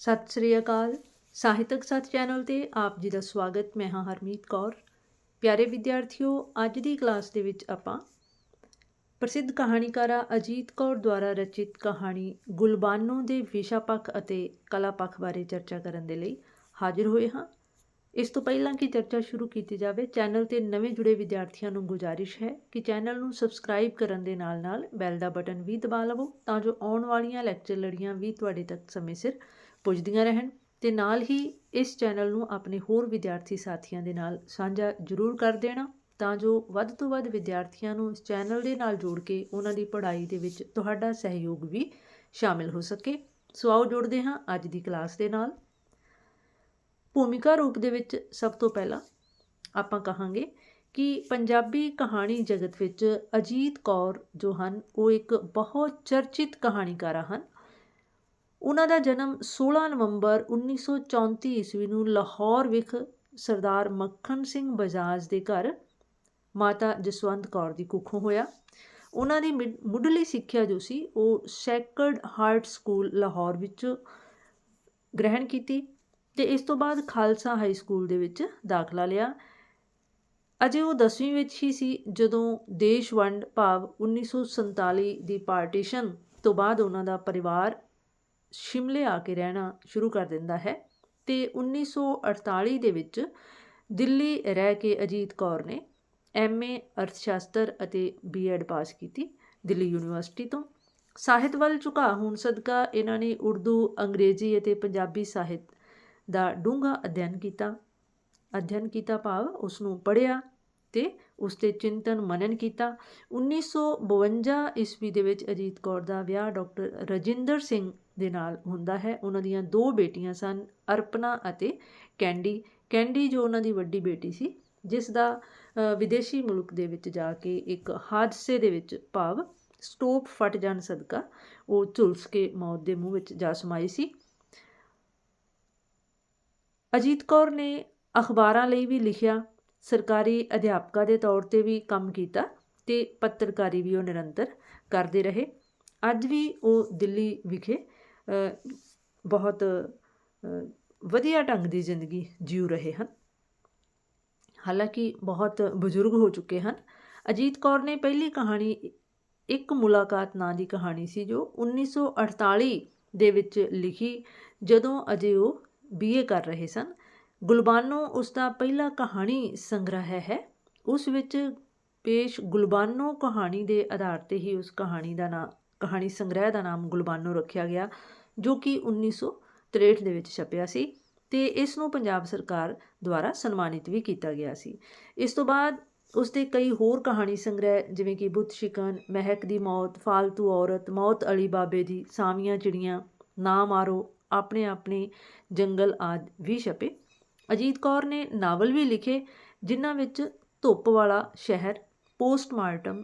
ਸਤਿ ਸ੍ਰੀ ਅਕਾਲ। ਸਾਹਿਤਕ ਸੱਚ ਚੈਨਲ ਤੇ ਆਪ ਜੀ ਦਾ ਸਵਾਗਤ। ਮੈਂ ਹਾਂ ਹਰਮੀਤ ਕੌਰ। ਪਿਆਰੇ ਵਿਦਿਆਰਥੀਓ, ਅੱਜ ਦੀ ਕਲਾਸ ਦੇ ਵਿੱਚ ਆਪਾਂ ਪ੍ਰਸਿੱਧ ਕਹਾਣੀਕਾਰਾ ਅਜੀਤ ਕੌਰ ਦੁਆਰਾ ਰਚਿਤ ਕਹਾਣੀ ਗੁਲਬਾਨੋ ਦੇ ਵਿਸ਼ਾ ਪੱਖ ਅਤੇ ਕਲਾ ਪੱਖ ਬਾਰੇ ਚਰਚਾ ਕਰਨ ਦੇ ਲਈ ਹਾਜ਼ਰ ਹੋਏ ਹਾਂ। ਇਸ ਤੋਂ ਪਹਿਲਾਂ ਕਿ ਚਰਚਾ ਸ਼ੁਰੂ ਕੀਤੀ ਜਾਵੇ, ਚੈਨਲ ਤੇ ਨਵੇਂ ਜੁੜੇ ਵਿਦਿਆਰਥੀਆਂ ਨੂੰ ਗੁਜ਼ਾਰਿਸ਼ ਹੈ ਕਿ ਚੈਨਲ ਨੂੰ ਸਬਸਕ੍ਰਾਈਬ ਕਰਨ ਦੇ ਨਾਲ-ਨਾਲ ਬੈਲ ਦਾ ਬਟਨ ਵੀ ਦਬਾ ਲਵੋ, ਤਾਂ ਜੋ ਆਉਣ ਵਾਲੀਆਂ ਲੈਕਚਰ ਲੜੀਆਂ ਵੀ ਤੁਹਾਡੇ ਤੱਕ ਸਮੇਂ ਸਿਰ ਪੁੱਜਦੀਆਂ ਰਹਿਣ ਤੇ ਨਾਲ ਹੀ ਇਸ ਚੈਨਲ ਨੂੰ ਆਪਣੇ ਹੋਰ ਵਿਦਿਆਰਥੀ ਸਾਥੀਆਂ ਦੇ ਨਾਲ ਸਾਂਝਾ ਜ਼ਰੂਰ ਕਰ ਦੇਣਾ, ਤਾਂ ਜੋ ਵੱਧ ਤੋਂ ਵੱਧ ਵਿਦਿਆਰਥੀਆਂ ਨੂੰ ਇਸ ਚੈਨਲ ਦੇ ਨਾਲ ਜੋੜ ਕੇ ਉਹਨਾਂ ਦੀ ਪੜ੍ਹਾਈ ਦੇ ਵਿੱਚ ਤੁਹਾਡਾ ਸਹਿਯੋਗ ਵੀ ਸ਼ਾਮਿਲ ਹੋ ਸਕੇ। ਸੋ ਆਓ ਜੁੜਦੇ ਹਾਂ ਅੱਜ ਦੀ ਕਲਾਸ ਦੇ ਨਾਲ। ਭੂਮਿਕਾ ਰੂਪ ਦੇ ਵਿੱਚ ਸਭ ਤੋਂ ਪਹਿਲਾਂ ਆਪਾਂ ਕਹਾਂਗੇ ਕਿ ਪੰਜਾਬੀ ਕਹਾਣੀ ਜਗਤ ਵਿੱਚ ਅਜੀਤ ਕੌਰ ਜੋ ਹਨ, ਉਹ ਇੱਕ ਬਹੁਤ ਚਰਚਿਤ ਕਹਾਣੀਕਾਰਾ ਹਨ। ਉਹਨਾਂ ਦਾ ਜਨਮ 16 ਨਵੰਬਰ 1934 ਈਸਵੀ ਨੂੰ ਲਾਹੌਰ ਵਿਖ ਸਰਦਾਰ ਮੱਖਣ ਸਿੰਘ ਬਜਾਜ ਦੇ ਘਰ ਮਾਤਾ ਜਸਵੰਤ ਕੌਰ ਦੀ ਕੁੱਖੋਂ ਹੋਇਆ। ਉਹਨਾਂ ਦੀ ਮੁੱਢਲੀ ਸਿੱਖਿਆ ਜੋ ਸੀ, ਉਹ ਸੈਕਰਡ ਹਾਰਟ ਸਕੂਲ ਲਾਹੌਰ ਵਿੱਚ ਗ੍ਰਹਿਣ ਕੀਤੀ ਤੇ ਇਸ ਤੋਂ ਬਾਅਦ ਖਾਲਸਾ ਹਾਈ ਸਕੂਲ ਦੇ ਵਿੱਚ ਦਾਖਲਾ ਲਿਆ। ਅਜੇ ਉਹ 10ਵੀਂ ਵਿੱਚ ਹੀ ਸੀ, ਜਦੋਂ ਦੇਸ਼ ਵੰਡ ਭਾਵ 1947 ਦੀ ਪਾਰਟੀਸ਼ਨ ਤੋਂ ਬਾਅਦ ਉਹਨਾਂ ਦਾ ਪਰਿਵਾਰ ਸ਼ਿਮਲੇ ਆ ਕੇ ਰਹਿਣਾ ਸ਼ੁਰੂ ਕਰ ਦਿੰਦਾ ਹੈ ਤੇ 1948 ਦੇ ਵਿੱਚ ਦਿੱਲੀ ਰਹਿ ਕੇ ਅਜੀਤ ਕੌਰ ਨੇ ਐਮਏ ਅਰਥਸ਼ਾਸਤਰ ਅਤੇ ਬੀਐਡ ਪਾਸ ਕੀਤੀ ਦਿੱਲੀ ਯੂਨੀਵਰਸਿਟੀ ਤੋਂ। ਸਾਹਿਤ ਵੱਲ ਝੁਕਾਅ ਹੋਣ ਸਦਕਾ ਇਹਨਾਂ ਨੇ ਉਰਦੂ, ਅੰਗਰੇਜ਼ੀ ਅਤੇ ਪੰਜਾਬੀ ਸਾਹਿਤ ਦਾ ਡੂੰਘਾ ਅਧਿਐਨ ਕੀਤਾ। ਅਧਿਐਨ ਕੀਤਾ ਭਾਵ ਉਸ ਨੂੰ ਪੜ੍ਹਿਆ ਤੇ ਉਸ ਤੇ ਚਿੰਤਨ ਮਨਨ ਕੀਤਾ। 1952 ਈਸਵੀ ਦੇ ਵਿੱਚ ਅਜੀਤ ਕੌਰ ਦਾ ਵਿਆਹ ਡਾਕਟਰ ਰਜਿੰਦਰ ਸਿੰਘ ਦੇ ਨਾਲ ਹੁੰਦਾ ਹੈ। ਉਹਨਾਂ ਦੀਆਂ ਦੋ ਬੇਟੀਆਂ ਸਨ, ਅਰਪਨਾ ਅਤੇ ਕੈਂਡੀ। ਕੈਂਡੀ ਜੋ ਉਹਨਾਂ ਦੀ ਵੱਡੀ ਬੇਟੀ ਸੀ, ਜਿਸ ਦਾ ਵਿਦੇਸ਼ੀ ਮੁਲਕ ਦੇ ਵਿੱਚ ਜਾ ਕੇ ਇੱਕ ਹਾਦਸੇ ਦੇ ਵਿੱਚ ਭਾਵ ਸਟੋਪ ਫਟ ਜਾਣ ਸਦਕਾ ਉਹ ਝੁਲਸ ਕੇ ਮੌਤ ਦੇ ਮੂੰਹ ਵਿੱਚ ਜਾ ਸਮਾਈ ਸੀ। ਅਜੀਤ ਕੌਰ ਨੇ ਅਖਬਾਰਾਂ ਲਈ ਵੀ ਲਿਖਿਆ ਸਰਕਾਰੀ ਅਧਿਆਪਕਾ ਦੇ ਤੌਰ ਤੇ ਵੀ ਕੰਮ ਕੀਤਾ ਤੇ ਪੱਤਰਕਾਰੀ ਵੀ ਉਹ ਨਿਰੰਤਰ ਕਰਦੇ ਰਹੇ। ਅੱਜ ਵੀ ਉਹ ਦਿੱਲੀ ਵਿਖੇ ਬਹੁਤ ਵਧੀਆ ਢੰਗ ਦੀ ਜ਼ਿੰਦਗੀ ਜਿਉ ਰਹੇ ਹਨ। ਹਾਲਾਂਕਿ ਬਹੁਤ ਬਜ਼ੁਰਗ ਹੋ ਚੁੱਕੇ ਹਨ। ਅਜੀਤ ਕੌਰ ਨੇ ਪਹਿਲੀ ਕਹਾਣੀ, ਇੱਕ ਮੁਲਾਕਾਤ ਨਾਂ ਦੀ ਕਹਾਣੀ ਸੀ ਜੋ 1948 ਦੇ ਵਿੱਚ ਲਿਖੀ ਜਦੋਂ ਅਜੇ ਉਹ ਬੀਏ ਕਰ ਰਹੇ ਸਨ। ਗੁਲਬਾਨੋ ਉਸ ਦਾ ਪਹਿਲਾ ਕਹਾਣੀ ਸੰਗ੍ਰਹਿ ਹੈ। ਉਸ ਵਿੱਚ ਪੇਸ਼ ਗੁਲਬਾਨੋ ਕਹਾਣੀ ਦੇ ਆਧਾਰ ਤੇ ਹੀ ਉਸ ਕਹਾਣੀ ਦਾ ਨਾਮ ਕਹਾਣੀ ਸੰਗ੍ਰਹਿ ਦਾ ਨਾਮ ਗੁਲਬਾਨੋ ਰੱਖਿਆ ਗਿਆ, ਜੋ ਕਿ 1963 ਦੇ ਵਿੱਚ ਛਪਿਆ ਸੀ ਤੇ ਇਸ ਨੂੰ ਪੰਜਾਬ ਸਰਕਾਰ ਦੁਆਰਾ ਸਨਮਾਨਿਤ ਵੀ ਕੀਤਾ ਗਿਆ ਸੀ। ਇਸ ਤੋਂ ਬਾਅਦ ਉਸ ਦੇ ਕਈ ਹੋਰ ਕਹਾਣੀ ਸੰਗ੍ਰਹਿ, ਜਿਵੇਂ ਕਿ ਬੁੱਤ ਸ਼ਿਕਨ, ਮਹਿਕ ਦੀ ਮੌਤ, ਫਾਲਤੂ ਔਰਤ, ਮੌਤ ਅਲੀ ਬਾਬੇ ਦੀ ਸਾਮੀਆਂ ਚਿੜੀਆਂ, ਨਾ ਮਾਰੋ ਆਪਣੇ ਆਪਣੇ ਜੰਗਲ ਆਦ ਵੀ ਛਪੇ ਅਜੀਤ ਕੌਰ ਨੇ ਨਾਵਲ ਵੀ ਲਿਖੇ, ਜਿਨ੍ਹਾਂ ਵਿੱਚ ਧੁੱਪ ਵਾਲਾ ਸ਼ਹਿਰ, ਪੋਸਟਮਾਰਟਮ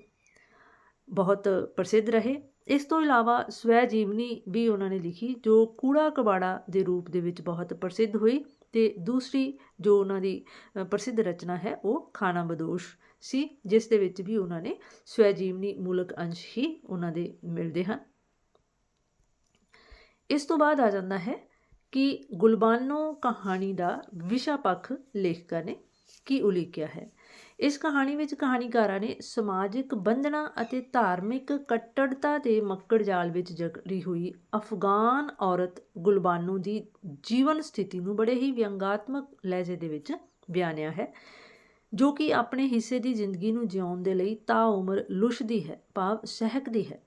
ਬਹੁਤ ਪ੍ਰਸਿੱਧ ਰਹੇ। ਇਸ ਤੋਂ ਇਲਾਵਾ ਸਵੈ ਜੀਵਨੀ ਵੀ ਉਹਨਾਂ ਨੇ ਲਿਖੀ, ਜੋ ਕੂੜਾ ਕਬਾੜਾ ਦੇ ਰੂਪ ਦੇ ਵਿੱਚ ਬਹੁਤ ਪ੍ਰਸਿੱਧ ਹੋਈ ਤੇ ਦੂਸਰੀ ਜੋ ਉਹਨਾਂ ਦੀ ਪ੍ਰਸਿੱਧ ਰਚਨਾ ਹੈ, ਉਹ ਖਾਣਾ ਬਦੋਸ਼ ਸੀ, ਜਿਸ ਦੇ ਵਿੱਚ ਵੀ ਉਹਨਾਂ ਨੇ ਸਵੈ ਜੀਵਨੀ ਮੂਲਕ ਅੰਸ਼ ਹੀ ਉਹਨਾਂ ਦੇ ਮਿਲਦੇ ਹਨ। ਇਸ ਤੋਂ ਬਾਅਦ ਆ ਜਾਂਦਾ ਹੈ ਕਿ ਗੁਲਬਾਨੋ ਕਹਾਣੀ ਦਾ ਵਿਸ਼ਾ ਪੱਖ ਲੇਖਕਾਂ ਨੇ ਕੀ ਉਲੀਕਿਆ ਹੈ। ਇਸ ਕਹਾਣੀ ਵਿੱਚ ਕਹਾਣੀਕਾਰਾਂ ਨੇ ਸਮਾਜਿਕ ਬੰਧਨਾਂ ਅਤੇ ਧਾਰਮਿਕ ਕੱਟੜਤਾ ਦੇ ਮੱਕੜ ਜਾਲ ਵਿੱਚ ਜਕੜੀ ਹੋਈ ਅਫਗਾਨ ਔਰਤ ਗੁਲਬਾਨੋ ਦੀ ਜੀਵਨ ਸਥਿਤੀ ਨੂੰ ਬੜੇ ਹੀ ਵਿਅੰਗਾਤਮਕ ਲਹਿਜੇ ਦੇ ਵਿੱਚ ਬਿਆਨਿਆ ਹੈ, ਜੋ ਕਿ ਆਪਣੇ ਹਿੱਸੇ ਦੀ ਜ਼ਿੰਦਗੀ ਨੂੰ ਜਿਉਣ ਦੇ ਲਈ ਤਾ ਉਮਰ ਲੁਸ਼ਦੀ ਹੈ, ਭਾਵ ਸਹਿਕਦੀ ਹੈ।